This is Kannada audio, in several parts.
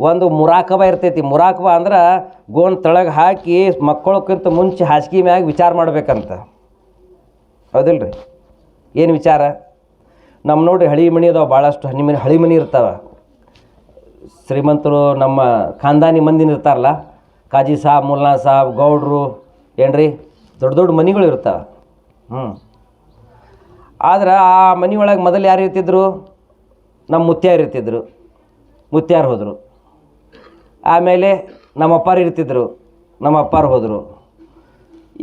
ಒಂದು ಮುರಾಕಬ ಇರ್ತೈತಿ. ಮುರಾಕಬ ಅಂದ್ರೆ ಗೋನ್ ತಳಗೆ ಹಾಕಿ ಮಕ್ಕಳಕ್ಕಿಂತ ಮುಂಚೆ ಹಾಸಿಗೆ ಮ್ಯಾಗ ವಿಚಾರ ಮಾಡ್ಬೇಕಂತ. ಹೌದಿಲ್ರಿ? ಏನು ವಿಚಾರ? ನಮ್ಮ ನೋಡಿ ಹಳಿ ಮನಿ ಅದಾವ ಭಾಳಷ್ಟು ಹನಿ ಮನಿ, ಹಳಿ ಮನಿ ಇರ್ತಾವೆ. ಶ್ರೀಮಂತರು ನಮ್ಮ ಖಾನ್ದಾನಿ ಮಂದಿನ ಇರ್ತಾರಲ್ಲ, ಕಾಜಿ ಸಾಬ್ ಮುಲ್ಲಾ ಸಾಬ್, ಗೌಡ್ರು, ಏನ್ರಿ? ದೊಡ್ಡ ದೊಡ್ಡ ಮನಿಗಳು ಇರ್ತಾವೆ. ಹ್ಞೂ ಆದ್ರೆ ಆ ಮನೆ ಒಳಗೆ ಮೊದಲು ಯಾರು ಇರ್ತಿದ್ರು? ನಮ್ಮ ಮುತ್ಯಾರು ಇರ್ತಿದ್ರು. ಮುತ್ಯಾರು ಹೋದರು. ಆಮೇಲೆ ನಮ್ಮ ಅಪ್ಪಾರು ಇರ್ತಿದ್ರು ನಮ್ಮ ಅಪ್ಪಾರು ಹೋದರು.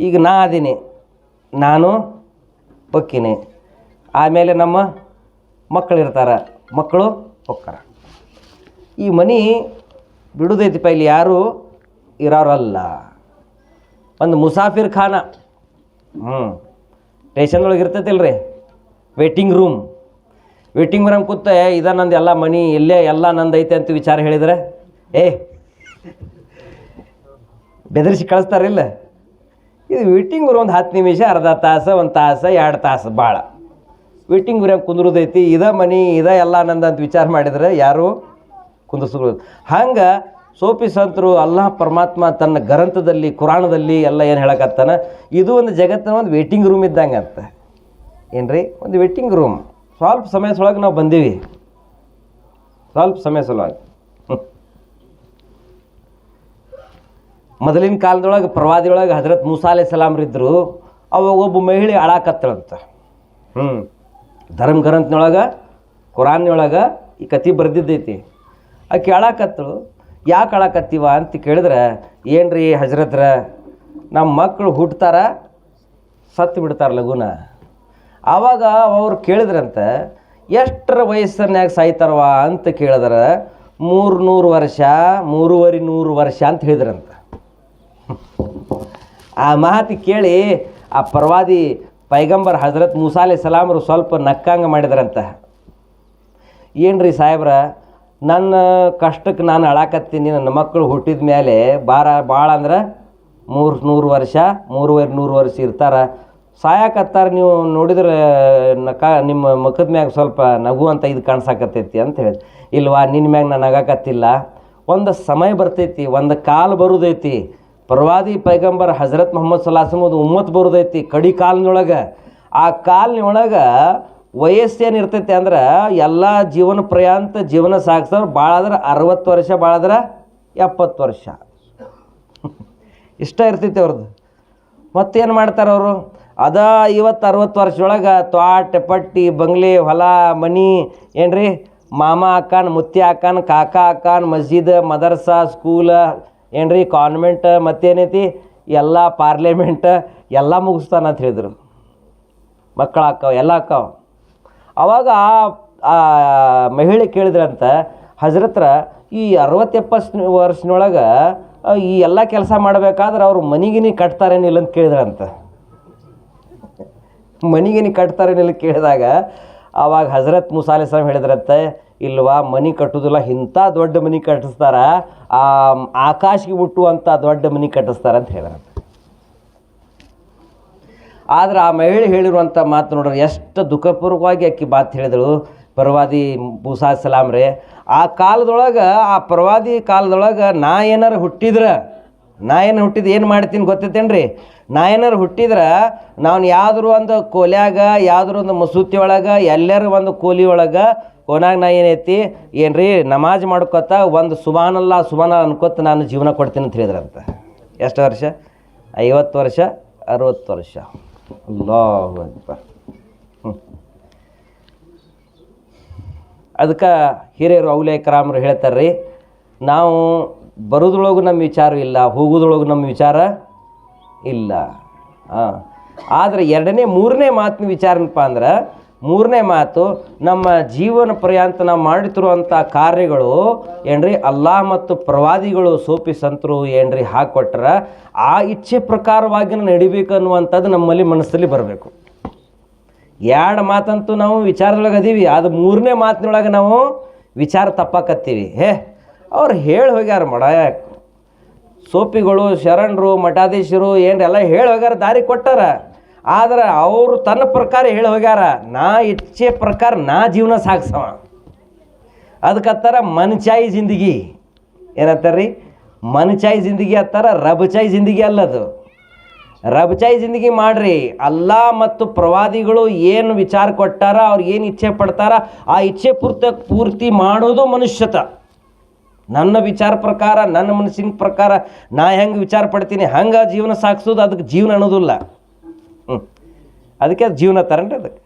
ಈಗ ನಾ ಅದೀನಿ ನಾನು ಪಕ್ಕಿನಿ ಆಮೇಲೆ ನಮ್ಮ ಮಕ್ಕಳು ಇರ್ತಾರೆ, ಮಕ್ಕಳು ಹೊಕ್ಕಾರ ಈ ಮನೆ ಬಿಡುದೈತಿಪ್ಪ, ಇಲ್ಲಿ ಯಾರು ಇರೋರಲ್ಲ. ಒಂದು ಮುಸಾಫಿರ್ ಖಾನ. ಹ್ಞೂ ಸ್ಟೇಷನ್ ಒಳಗೆ ಇರ್ತೈತಿಲ್ರಿ. Waiting room. ವೇಟಿಂಗ್ ರೂಮ್ ಕೂತ, ಇದ ನಂದು ಎಲ್ಲ ಮನಿ, ಇಲ್ಲೇ ಎಲ್ಲ ನಂದು ಐತೆ ಅಂತ ವಿಚಾರ ಹೇಳಿದರೆ, ಏ ಬೆದರಿಸಿ ಕಳಿಸ್ತಾರಿಲ್ಲ ಇದು ವೇಟಿಂಗ್ ರೂಮ್ ಒಂದು ಹತ್ತು ನಿಮಿಷ, ಅರ್ಧ ತಾಸು, ಒಂದು ತಾಸು, ಎರಡು ತಾಸು ಭಾಳ ವೇಟಿಂಗ್ ರೂಮ್ ಕುಂದ್ರದೈತಿ ಇದ ಮನಿ, ಇದ ಎಲ್ಲ ನಂದು ಅಂತ ವಿಚಾರ ಮಾಡಿದ್ರೆ ಯಾರು ಕುಂದಿಸ್ಕೊಳ್ಳೋದು ಹಂಗೆ ಸೋಪಿ ಸಂತರು, ಅಲ್ಲಾಹ್ ಪರಮಾತ್ಮ ತನ್ನ ಗ್ರಂಥದಲ್ಲಿ, ಕುರಾಣದಲ್ಲಿ ಎಲ್ಲ ಏನು ಹೇಳಕತ್ತಾನ? ಇದು ಒಂದು ಜಗತ್ತಿನ ಒಂದು ವೇಟಿಂಗ್ ರೂಮ್ ಇದ್ದಂಗೆ ಅಂತ. ಏನ್ರಿ? ಒಂದು ವೇಟಿಂಗ್ ರೂಮ್ ಸ್ವಲ್ಪ ಸಮಯ ಸೊಳಗೆ ನಾವು ಬಂದೀವಿ. ಸ್ವಲ್ಪ ಸಮಯ ಸಲುವಾಗಿ ಹ್ಮ್. ಮೊದಲಿನ ಕಾಲದೊಳಗೆ ಪ್ರವಾದಿಯೊಳಗೆ ಹಜರತ್ ಮೂಸಾ ಸಲಾಮ್ರಿದ್ದರು ಸಲಾಮ್ರಿದ್ರು ಅವಾಗ ಒಬ್ಬ ಮಹಿಳೆ ಅಳಾಕತ್ತಳಂತ ಹ್ಞೂ ಧರ್ಮ ಗ್ರಂಥನೊಳಗೆ, ಕುರಾನ್ನೊಳಗೆ ಈ ಕತಿ ಬರೆದಿದ್ದೈತಿ. ಆಕೆ ಅಳಾಕತ್ತಳು ಯಾಕೆ ಅಳಾಕತ್ತೀವ ಅಂತ ಕೇಳಿದ್ರೆ ಏನು ರೀ ಹಜರತ್ರ ನಮ್ಮ ಮಕ್ಕಳು ಹುಟ್ತಾರ, ಸತ್ತು ಬಿಡ್ತಾರ ಲಘುನ. ಆವಾಗ ಅವ್ರು ಕೇಳಿದ್ರಂತೆ, ಎಷ್ಟರ ವಯಸ್ಸನ್ಯಾಗ ಸಾಯ್ತಾರವ ಅಂತ ಕೇಳಿದ್ರೆ ಮೂರು ನೂರು ವರ್ಷ, ಮೂರುವರೆ ನೂರು ವರ್ಷ ಅಂತ ಹೇಳಿದ್ರಂತ. ಆ ಮಾತು ಕೇಳಿ ಆ ಪ್ರವಾದಿ ಪೈಗಂಬರ್ ಹಜರತ್ ಮೂಸಾಲೆ ಸಲಾಮರು ಸ್ವಲ್ಪ ನಕ್ಕಂಗೆ ಮಾಡಿದ್ರಂತ. ರೀ ಸಾಹೇಬ್ರ? ನನ್ನ ಕಷ್ಟಕ್ಕೆ ನಾನು ಅಳಾಕತ್ತೀನಿ, ನನ್ನ ಮಕ್ಕಳು ಹುಟ್ಟಿದ ಮೇಲೆ ಭಾರ ಭಾಳ ಅಂದ್ರೆ ಮೂರು ನೂರು ವರ್ಷ, ಮೂರುವರೆ ನೂರು ವರ್ಷ ಇರ್ತಾರೆ. ಸಾಯಕತ್ತಾರ ನೀವು ನೋಡಿದ್ರೆ, ನಕ ನಿಮ್ಮ ಮುಖದ ಮ್ಯಾಗ ಸ್ವಲ್ಪ ನಗು ಅಂತ ಇದು ಕಾಣಿಸಾಕತ್ತೈತಿ ಅಂತ ಹೇಳಿದೆ ಇಲ್ವಾ, ನಿನ್ನ ಮ್ಯಾಗ ನಾನು ನಗಾಕತ್ತಿಲ್ಲ. ಒಂದು ಸಮಯ ಬರ್ತೈತಿ, ಒಂದು ಕಾಲು ಬರುದೈತಿ. ಪ್ರವಾದಿ ಪೈಗಂಬರ್ ಹಜರತ್ ಮೊಹಮ್ಮದ್ ಸಲಾಸಮದು ಉಮ್ಮತ್ ಬರುದೈತಿ ಕಡಿ ಕಾಲಿನೊಳಗೆ. ಆ ಕಾಲಿನೊಳಗೆ ವಯಸ್ಸೇನು ಇರ್ತೈತಿ ಅಂದ್ರೆ ಎಲ್ಲ ಜೀವನ ಪ್ರಯಾಂತ ಜೀವನ ಸಾಗಿಸೋರು ಭಾಳ ಅರವತ್ತು ವರ್ಷ ಭಾಳ ಎಪ್ಪತ್ತು ವರ್ಷ. ಇಷ್ಟ ಇರ್ತೈತಿ ಅವ್ರದ್ದು ಮತ್ತೇನು ಮಾಡ್ತಾರೆ ಅವರು? ಅದ ಐವತ್ತು ಅರವತ್ತು ವರ್ಷದೊಳಗೆ ತ್ವಾಟ, ಪಟ್ಟಿ, ಬಂಗ್ಲೆ, ಹೊಲ, ಮನಿ ಏನ್ರಿ? ಮಾಮ ಹಾಕಾನ್ ಮುತ್ತಿ ಹಾಕಾನ್ ಕಾಕ ಹಾಕಾನ್ ಮಸ್ಜಿದ್, ಮದರ್ಸಾ, ಸ್ಕೂಲ ಏನ್ರಿ ಕಾನ್ವೆಂಟ್ ಮತ್ತೇನೈತಿ? ಎಲ್ಲ ಪಾರ್ಲಿಮೆಂಟ್ ಎಲ್ಲ ಮುಗಿಸ್ತಾನ ಅಂತ ಹೇಳಿದ್ರು. ಮಕ್ಕಳು ಅಕ್ಕಾವ ಎಲ್ಲ ಅಕ್ಕಾವ ಅವಾಗ ಆ- ಮಹಿಳೆ ಕೇಳಿದ್ರಂತ, ಹಜರತ್ರ, ಈ ಅರವತ್ತೆಪ್ಪತ್ತು ವರ್ಷನೊಳಗೆ ಈ ಎಲ್ಲ ಕೆಲಸ ಮಾಡಬೇಕಾದ್ರೆ ಅವರು ಮನಿಗಿನಿ ಕಟ್ತಾರೇನಿಲ್ಲ ಅಂತ ಕೇಳಿದ್ರಂತ. ಮನಿಗಿನಿ ಕಟ್ತಾರೇನಿಲ್ಲ ಕೇಳಿದಾಗ ಆವಾಗ ಹಜರತ್ ಮುಸಾಲೆ ಸಾಹೇಬ್ ಹೇಳಿದ್ರಂತೆ ಇಲ್ವಾ, ಮನೆ ಕಟ್ಟುದಿಲ್ಲ, ಇಂಥ ದೊಡ್ಡ ಮನೆ ಕಟ್ಟಿಸ್ತಾರ ಆಕಾಶಕ್ಕೆ ಹುಟ್ಟುವಂಥ ದೊಡ್ಡ ಮನೆ ಕಟ್ಟಿಸ್ತಾರ ಅಂತ ಹೇಳಿದ್ರು. ಆದ್ರೆ ಆ ಮಹಿಳೆ ಹೇಳಿರುವಂಥ ಮಾತು ನೋಡ್ರಿ, ಎಷ್ಟು ದುಃಖಪೂರ್ವಕವಾಗಿ ಆಕಿ ಮಾತು ಹೇಳಿದಳು. ಪರವಾದಿ ಮೂಸಾ ಸಲಾಮ್ರೆ ಆ ಕಾಲದೊಳಗೆ, ಆ ಪರವಾದಿ ಕಾಲದೊಳಗೆ ನಾ ಏನಾರು ಹುಟ್ಟಿದ್ರೆ ನಾ ಏನು ಹುಟ್ಟಿದ ಏನು ಮಾಡ್ತೀನಿ ಗೊತ್ತೈತೇನ್ರಿ? ನಾ ಏನಾರು ಹುಟ್ಟಿದ್ರೆ ನಾನು ಯಾವ್ದಾರು ಒಂದು ಕೋಲ್ಯಾಗ ಯಾವ್ದಾರು ಒಂದು ಮಸೂತಿ ಒಳಗೆ, ಎಲ್ಲರ ಒಂದು ಕೋಲಿ ಒಳಗೆ ಕೊನಾಗ ನಾ ಏನೈತಿ ಏನ್ರಿ, ನಮಾಜ್ ಮಾಡ್ಕೊತ ಒಂದು ಸುಬಾನಲ್ಲ ಸುಬಾನ ಅನ್ಕೋತ ನಾನು ಜೀವನ ಕೊಡ್ತೀನಿ ಅಂತ ಹೇಳಿದ್ರಂತ. ಎಷ್ಟು ವರ್ಷ? ಐವತ್ತು ವರ್ಷ, ಅರವತ್ತು ವರ್ಷ. ಅಕ್ಬರ್. ಹ್ಮ್. ಅದಕ್ಕೆ ಹಿರಿಯರು ಔಲೇಕರಾಮರು ಕ್ರಾಮರು ಹೇಳ್ತಾರೆ ರೀ ನಾವು ಬರೋದ್ರೊಳಗೂ ನಮ್ಮ ವಿಚಾರ ಇಲ್ಲ, ಹೋಗೋದ್ರೊಳಗೂ ನಮ್ಮ ವಿಚಾರ ಇಲ್ಲ. ಹಾಂ ಆದರೆ ಎರಡನೇ, ಮೂರನೇ ಮಾತಿನ ವಿಚಾರನಪ್ಪ ಅಂದ್ರೆ, ಮೂರನೇ ಮಾತು, ನಮ್ಮ ಜೀವನ ಪರ್ಯಾಂತ ನಾವು ಮಾಡುತ್ತಿರುವಂಥ ಕಾರ್ಯಗಳು ಏನ್ರಿ ಅಲ್ಲಾ ಮತ್ತು ಪ್ರವಾದಿಗಳು ಸೋಪಿ ಸಂತರು ಏನ್ರಿ ಹಾಕ್ಕೊಟ್ರೆ ಆ ಇಚ್ಛೆ ಪ್ರಕಾರವಾಗಿ ನಡಿಬೇಕು ಅನ್ನುವಂಥದ್ದು ನಮ್ಮಲ್ಲಿ ಮನಸ್ಸಲ್ಲಿ ಬರಬೇಕು. ಎರಡು ಮಾತಂತೂ ನಾವು ವಿಚಾರದೊಳಗೆ ಅದೀವಿ ಅದು ಮೂರನೇ ಮಾತಿನೊಳಗೆ ನಾವು ವಿಚಾರ ತಪ್ಪಾಕತ್ತೀವಿ. ಹೇ ಅವ್ರು ಹೇಳಿ ಹೋಗ್ಯಾರ ಮಡಾಯ ಸೋಪಿಗಳು, ಶರಣರು, ಮಠಾಧೀಶರು ಏನೆಲ್ಲ ಹೇಳಿ ಹೋಗ್ಯಾರ, ದಾರಿ ಕೊಟ್ಟಾರ. ಆದ್ರೆ ಅವರು ತನ್ನ ಪ್ರಕಾರ ಹೇಳಿ ಹೋಗ್ಯಾರ, ನಾ ಇಚ್ಛೆ ಪ್ರಕಾರ ನಾ ಜೀವನ ಸಾಗಿಸವ. ಅದಕ್ಕತ್ತಾರ ಮನ್ಚಾಯಿ ಜಿಂದಗಿ. ಏನಂತಾರ್ರಿ? ಮನ್ಚಾಯಿ ಜಿಂದಗಿ ಅತ್ತಾರ ರಬಚಾಯಿ ಜಿಂದಗಿ ಅಲ್ಲದು. ರಬಚಾಯಿ ಜಿಂದಗಿ ಮಾಡ್ರಿ. ಅಲ್ಲ ಮತ್ತು ಪ್ರವಾದಿಗಳು ಏನು ವಿಚಾರ ಕೊಟ್ಟಾರ, ಅವ್ರು ಏನು ಇಚ್ಛೆ ಪಡ್ತಾರ, ಆ ಇಚ್ಛೆ ಪೂರ್ತಿ ಪೂರ್ತಿ ಮಾಡೋದು ಮನುಷ್ಯತ ನನ್ನ ವಿಚಾರ ಪ್ರಕಾರ, ನನ್ನ ಮನಸ್ಸಿನ ಪ್ರಕಾರ ನಾ ಹೆಂಗೆ ವಿಚಾರ ಪಡ್ತೀನಿ, ಹಂಗೆ ಜೀವನ ಸಾಗಿಸೋದು, ಅದಕ್ಕೆ ಜೀವನ ಅನ್ನೋದಿಲ್ಲ. ಹ್ಞೂ ಅದಕ್ಕೆ ಅದು ಜೀವನ ತರನ್ರಿ ಅದಕ್ಕೆ.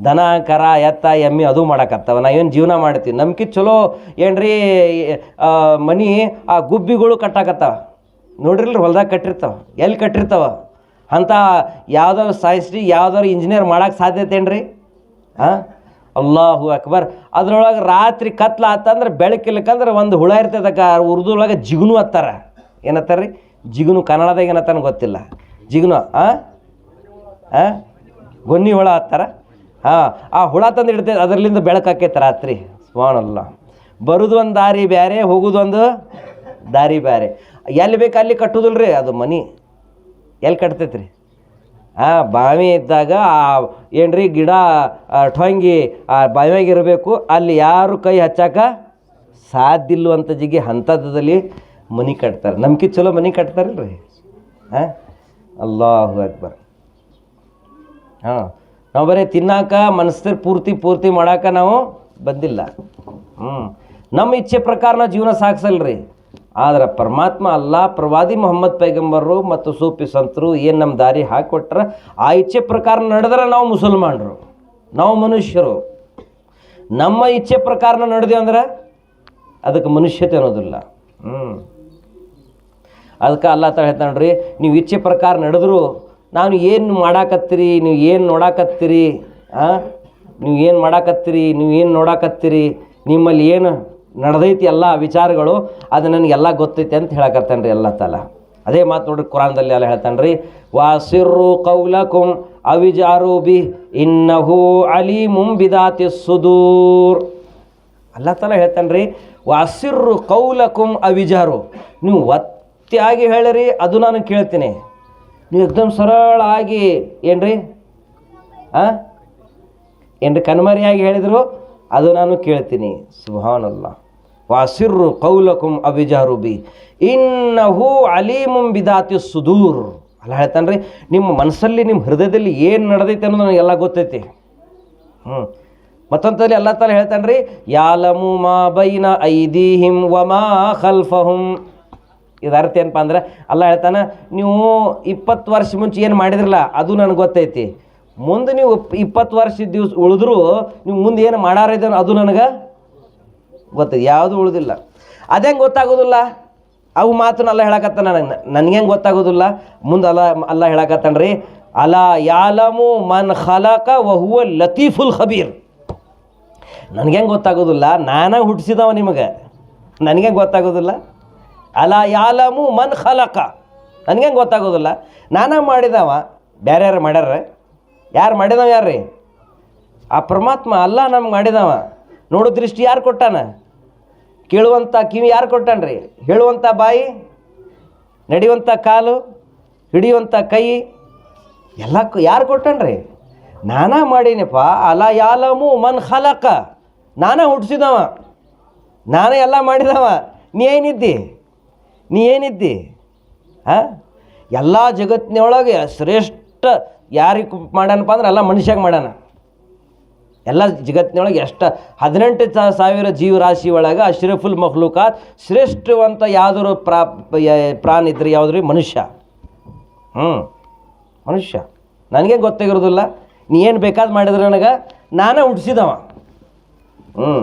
ದನ ಕರ, ಎತ್ತ, ಎಮ್ಮಿ ಅದು ಮಾಡಕತ್ತವ. ಏನು ಜೀವನ ಮಾಡ್ತೀವಿ ನಮ್ಗೆ ಚಲೋ ಏನ್ರಿ ಮನಿ, ಆ ಗುಬ್ಬಿಗಳು ಕಟ್ಟಾಕತ್ತವ. ನೋಡ್ರಿಲ್ರಿ ಹೊಲ್ದಾಗ ಕಟ್ಟಿರ್ತಾವ. ಎಲ್ಲಿ ಕಟ್ಟಿರ್ತಾವ? ಅಂಥ ಯಾವ್ದಾದ್ರು ಸಾಯಿಸ್ರಿ ಯಾವ್ದಾದ್ರು ಇಂಜಿನಿಯರ್ ಮಾಡಕ್ಕೆ ಸಾಧ್ಯತೆ ಏನ್ರಿ? ಹಾಂ ಅಲ್ಲಾಹು ಅಕ್ಬರ್. ಅದ್ರೊಳಗೆ ರಾತ್ರಿ ಕತ್ಲ ಆತಂದ್ರೆ ಬೆಳಕಿಲ್ಲಕ್ಕಂದ್ರೆ ಒಂದು ಹುಳ ಇರ್ತದಕ್ಕ ಒಳಗೆ ಜಿಗುನು ಅತ್ತಾರ. ಏನತ್ತಾರ ರೀ ಜಿಗುನು ಕನ್ನಡದಾಗ ಏನತ್ತಾನ ಗೊತ್ತಿಲ್ಲ. ಜಿಗುನು ಹಾಂ ಗೊನ್ನಿ ಹುಳ ಹತ್ತಾರ ಹಾಂ, ಆ ಹುಳ ತಂದು ಇಡ್ತೈತೆ, ಅದರಲ್ಲಿಂದ ಬೆಳಕಾಕೈತೆ ರಾತ್ರಿ. ಅಲ್ಲ ಬರೋದು ಒಂದು ದಾರಿ ಬೇರೆ ಹೋಗೋದು ಒಂದು ದಾರಿ ಬೇರೆ ಎಲ್ಲಿ ಬೇಕು ಅಲ್ಲಿ ಕಟ್ಟೋದಿಲ್ಲ ರೀ ಅದು ಮನಿ. ಎಲ್ಲಿ ಕಟ್ತೈತೆ ರೀ ಆ ಬಾವಿ ಇದ್ದಾಗ ಆ ಏನ್ರಿ ಗಿಡ ಆ, ಟೊಂಗಿ ಆ ಬಾವಿಯಾಗಿರಬೇಕು. ಅಲ್ಲಿ ಯಾರು ಕೈ ಹಚ್ಚಾಕ ಸಾಧ್ಯ ಇಲ್ಲವಂತ ಜಿಗಿ ಅಂಥದ್ದಲ್ಲಿ ಮನಿ ಕಟ್ತಾರೆ. ನಮ್ಗೆ ಚಲೋ ಮನಿ ಕಟ್ತಾರಲ್ರಿ? ಹಾಂ? ಅಲ್ಲಾಹು ಅಕ್ಬರ್. ಹಾಂ. ನಾವು ಬರೀ ತಿನ್ನಾಕ ಮನಸ್ಸರ್ ಪೂರ್ತಿ ಪೂರ್ತಿ ಮಾಡಾಕ ನಾವು ಬಂದಿಲ್ಲ. ಹ್ಞೂ ನಮ್ಮ ಇಚ್ಛೆ ಪ್ರಕಾರ ನಾವು ಜೀವನ ಸಾಗಿಸಲ್ರಿ. ಆದ್ರೆ ಪರಮಾತ್ಮ ಅಲ್ಲ ಪ್ರವಾದಿ ಮೊಹಮ್ಮದ್ ಪೈಗಂಬರು ಮತ್ತು ಸೂಫಿ ಸಂತರು ಏನು ನಮ್ಮ ದಾರಿ ಹಾಕಿಕೊಟ್ರೆ ಆ ಇಚ್ಛೆ ಪ್ರಕಾರ ನಡೆದ್ರೆ ನಾವು ಮುಸಲ್ಮಾನರು, ನಾವು ಮನುಷ್ಯರು. ನಮ್ಮ ಇಚ್ಛೆ ಪ್ರಕಾರ ನಡೆದೇವು ಅಂದ್ರೆ ಅದಕ್ಕೆ ಮನುಷ್ಯತೆ ಅನ್ನೋದಿಲ್ಲ. ಹ್ಞೂ ಅದಕ್ಕೆ ಅಲ್ಲ ತ ಹೇಳ್ತಾನ್ರಿ ನೀವು ಇಚ್ಛೆ ಪ್ರಕಾರ ನಡೆದ್ರು, ನಾನು ಏನು ಮಾಡಾಕತ್ತೀರಿ, ನೀವು ಏನು ನೋಡಾಕತ್ತೀರಿ ಹಾಂ ನೀವು ಏನು ಮಾಡಾಕತ್ತೀರಿ, ನೀವು ಏನು ನೋಡಾಕತ್ತೀರಿ, ನಿಮ್ಮಲ್ಲಿ ಏನು ನಡೆದೈತಿ ಎಲ್ಲ ವಿಚಾರಗಳು, ಅದು ನನಗೆಲ್ಲ ಗೊತ್ತೈತಿ ಅಂತ ಹೇಳಕತ್ತಾನೆ ರೀ ಎಲ್ಲ ತಲ. ಅದೇ ಮಾತು ನೋಡ್ರಿ ಕುರಾನ್ದಲ್ಲಿ ಎಲ್ಲ ಹೇಳ್ತಾನೆ ರೀ ವಾಸಿರ್ರು ಕೌಲಕುಂ ಅವಿಜಾರು ಬಿ ಇನ್ನಹು ಅಲಿ ಮುಂಬಿದಾತಿ ಸುದೂರ್. ಅಲ್ಲ ತಲ ಹೇಳ್ತಾನೆ ರೀ ವಾಸಿರ್ರು ಕೌಲಕುಂ ಅವಿಜಾರು. ನೀವು ಒತ್ತಿಯಾಗಿ ಹೇಳಿರಿ, ಅದು ನಾನು ಕೇಳ್ತೀನಿ. ನೀವು ಎಕ್ದಮ್ ಸರಳಾಗಿ ಏನ್ರಿ, ಆ? ಏನ್ರಿ ಕಣ್ಮರಿಯಾಗಿ ಹೇಳಿದರು ಅದು ನಾನು ಕೇಳ್ತೀನಿ. ಸುಭಾನಲ್ಲ. ವಾಸಿರ್ರು ಕೌಲಕುಂ ಅಬಿಜಾರು ಬಿ. ಇನ್ನಹು ಅಲೀಮುಂ ಬಿದಾತಿ ಸುದೂರ್. ಅಲ್ಲ ಹೇಳ್ತಾನೆ ರೀ ನಿಮ್ಮ ಮನಸ್ಸಲ್ಲಿ, ನಿಮ್ಮ ಹೃದಯದಲ್ಲಿ ಏನು ನಡೆದೈತೆ ಅನ್ನೋದು ನನಗೆಲ್ಲ ಗೊತ್ತೈತಿ. ಹ್ಞೂ ಮತ್ತೊಂದಲ್ಲಿ ಎಲ್ಲ ತಾನೆ ಹೇಳ್ತಾನೆ ರೀ ಯಾಲಮು ಮಾ ಬೈನ ಐದಿಹಿಂ ವಮಾ ಖಲ್ಫ ಹುಂ ಅರ್ಥ ಏನಪ್ಪ ಅಂದ್ರೆ ಅಲ್ಲ ಹೇಳ್ತಾನೆ, ನೀವು ಇಪ್ಪತ್ತು ವರ್ಷ ಮುಂಚೆ ಏನು ಮಾಡಿದ್ರಲ್ಲ, ಅದು ನನಗೆ ಗೊತ್ತೈತಿ. ಮುಂದೆ ನೀವು ಇಪ್ಪತ್ತು ವರ್ಷ ದಿವ್ಸ ಉಳಿದ್ರೂ ನೀವು ಮುಂದೆ ಏನು ಮಾಡಾರ ಇದ್ದಾನೋ ಅದು ನನಗೆ ಗೊತ್ತ, ಯಾವುದು ಉಳಿದಿಲ್ಲ. ಅದೇಂಗೆ ಗೊತ್ತಾಗೋದಿಲ್ಲ? ಅವು ಮಾತನ್ನ ಅಲ್ಲ ಹೇಳಕತ್ತ ನನಗೆ. ನನಗೇಂಗೆ ಗೊತ್ತಾಗೋದಿಲ್ಲ? ಮುಂದೆ ಅಲ್ಲ ಅಲ್ಲ ಹೇಳಕತ್ತಾನ್ರಿ. ಅಲ ಯಾಲಮು ಮನ್ ಖಲಕ ವಹುವ ಲತೀಫುಲ್ ಖಬೀರ್. ನನಗೇಂಗೆ ಗೊತ್ತಾಗೋದಿಲ್ಲ? ನಾನೇ ಹುಟ್ಟಿಸಿದವ ನಿಮಗೆ. ನನಗೇನು ಗೊತ್ತಾಗೋದಿಲ್ಲ? ಅಲ ಯಾಲಮು ಮನ್ ಖಲಕ. ನನಗೇಂಗೆ ಗೊತ್ತಾಗೋದಿಲ್ಲ? ನಾನೇ ಮಾಡಿದವ. ಬೇರೆ ಯಾರು ಮಾಡ್ಯಾರ ಯಾರು ಮಾಡಿದವ ಯಾರ್ರಿ? ಆ ಪರಮಾತ್ಮ ಅಲ್ಲ ನಮ್ಗೆ ಮಾಡಿದವ. ನೋಡೋ ದೃಷ್ಟಿ ಯಾರು ಕೊಟ್ಟಾನ? ಕೇಳುವಂಥ ಕಿವಿ ಯಾರು ಕೊಟ್ಟಾನ್ರಿ? ಹೇಳುವಂಥ ಬಾಯಿ ನಡೆಯುವಂಥ ಕಾಲು ಹಿಡಿಯುವಂಥ ಕೈ, ಎಲ್ಲ ಯಾರು ಕೊಟ್ಟನ್ರಿ? ನಾನಾ ಮಾಡೀನಪ್ಪ. ಅಲ ಯಾಲಮು ಮನ್ ಹಲಕ ನಾನೇ ಹುಟ್ಟಿಸಿದವ ನಾನೇ ಎಲ್ಲ ಮಾಡಿದವ. ನೀ ಏನಿದ್ದಿ? ನೀ ಏನಿದ್ದಿ? ಹಾಂ ಎಲ್ಲ ಜಗತ್ತಿನೊಳಗೆ ಶ್ರೇಷ್ಠ ಯಾರಿಗೆ ಮಾಡ್ಯಾನಪ್ಪ ಅಂದ್ರೆ ಎಲ್ಲ ಮನುಷ್ಯಾಗ ಮಾಡ್ಯಾನ. ಎಲ್ಲ ಜಗತ್ತಿನೊಳಗೆ ಎಷ್ಟು ಹದಿನೆಂಟು ಸಾವಿರ ಜೀವರಾಶಿ ಒಳಗೆ ಅಶ್ರಫುಲ್ ಮಹ್ಲೂಕಾತ್ ಶ್ರೇಷ್ಠವಂತ ಯಾವ್ದಾರು ಪ್ರಾ ಪ್ರಾಣ ಇದ್ರೆ ಯಾವುದ್ರಿ? ಯಾವ್ದ್ರಿ ಮನುಷ್ಯ. ಹ್ಞೂ ಮನುಷ್ಯ. ನನಗೆ ಗೊತ್ತಾಗಿರೋದಿಲ್ಲ ನೀ ಏನು ಬೇಕಾದ್ ಮಾಡಿದ್ರೆ ನನಗೆ? ನಾನೇ ಹುಟ್ಟಿಸಿದವ ಹ್ಞೂ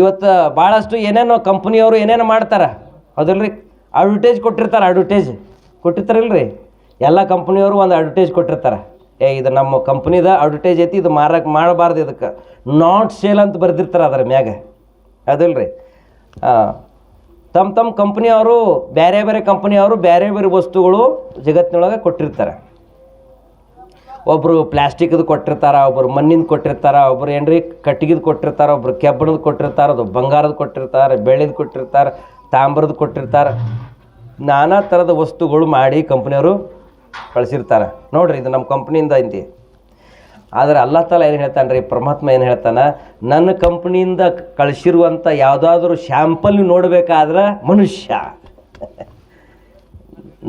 ಇವತ್ತು ಭಾಳಷ್ಟು ಏನೇನೋ ಕಂಪ್ನಿಯವರು ಏನೇನೋ ಮಾಡ್ತಾರೆ. ಅದಲ್ರಿ ಅಡ್ವರ್ಟೈಸ್ ಕೊಟ್ಟಿರ್ತಾರೆ ಅಡ್ವರ್ಟೈಸ್ ಕೊಟ್ಟಿರ್ತಾರಲ್ರಿ? ಎಲ್ಲ ಕಂಪ್ನಿಯವರು ಒಂದು ಅಡ್ವರ್ಟೈಸ್ ಕೊಟ್ಟಿರ್ತಾರೆ. ಏ, ಇದು ನಮ್ಮ ಕಂಪ್ನಿದ ಅಡ್ವರ್ಟೈಸ್ ಐತಿ, ಇದು ಮಾರಕ್ಕೆ ಮಾಡಬಾರ್ದು ಇದಕ್ಕೆ. ನಾಟ್ ಸೇಲ್ ಅಂತ ಬರೆದಿರ್ತಾರೆ ಅದರ ಮ್ಯಾಗ. ಅದಲ್ಲ ರೀ ತಮ್ಮ ತಮ್ಮ ಕಂಪ್ನಿಯವರು ಬೇರೆ ಬೇರೆ ಕಂಪ್ನಿಯವರು ಬೇರೆ ಬೇರೆ ವಸ್ತುಗಳು ಜಗತ್ತಿನೊಳಗೆ ಕೊಟ್ಟಿರ್ತಾರೆ. ಒಬ್ಬರು ಪ್ಲಾಸ್ಟಿಕ್ದು ಕೊಟ್ಟಿರ್ತಾರೆ ಒಬ್ಬರು ಮಣ್ಣಿಂದ ಕೊಟ್ಟಿರ್ತಾರೆ ಒಬ್ಬರು ಏನ್ರಿ ಕಟ್ಟಿಗೆದು ಕೊಟ್ಟಿರ್ತಾರೆ ಒಬ್ಬರು ಕೆಬ್ಬಣದ ಕೊಟ್ಟಿರ್ತಾರೆ ಅದು ಬಂಗಾರದ ಕೊಟ್ಟಿರ್ತಾರೆ, ಬೆಳ್ಳಿದ ಕೊಟ್ಟಿರ್ತಾರೆ, ತಾಮ್ರದ ಕೊಟ್ಟಿರ್ತಾರೆ. ನಾನಾ ಥರದ ವಸ್ತುಗಳು ಮಾಡಿ ಕಂಪ್ನಿಯವರು ಕಳಿಸಿರ್ತಾರೆ. ನೋಡ್ರಿ ಇದು ನಮ್ಮ ಕಂಪ್ನಿಯಿಂದ ಐತಿ. ಆದರೆ ಅಲ್ಲ ತಲ ಏನು ಹೇಳ್ತಾನೆ ರೀ ಪರಮಾತ್ಮ ಏನು ಹೇಳ್ತಾನೆ? ನನ್ನ ಕಂಪ್ನಿಯಿಂದ ಕಳಿಸಿರುವಂಥ ಯಾವುದಾದ್ರೂ ಶ್ಯಾಂಪಲ್ ನೋಡಬೇಕಾದ್ರೆ ಮನುಷ್ಯ.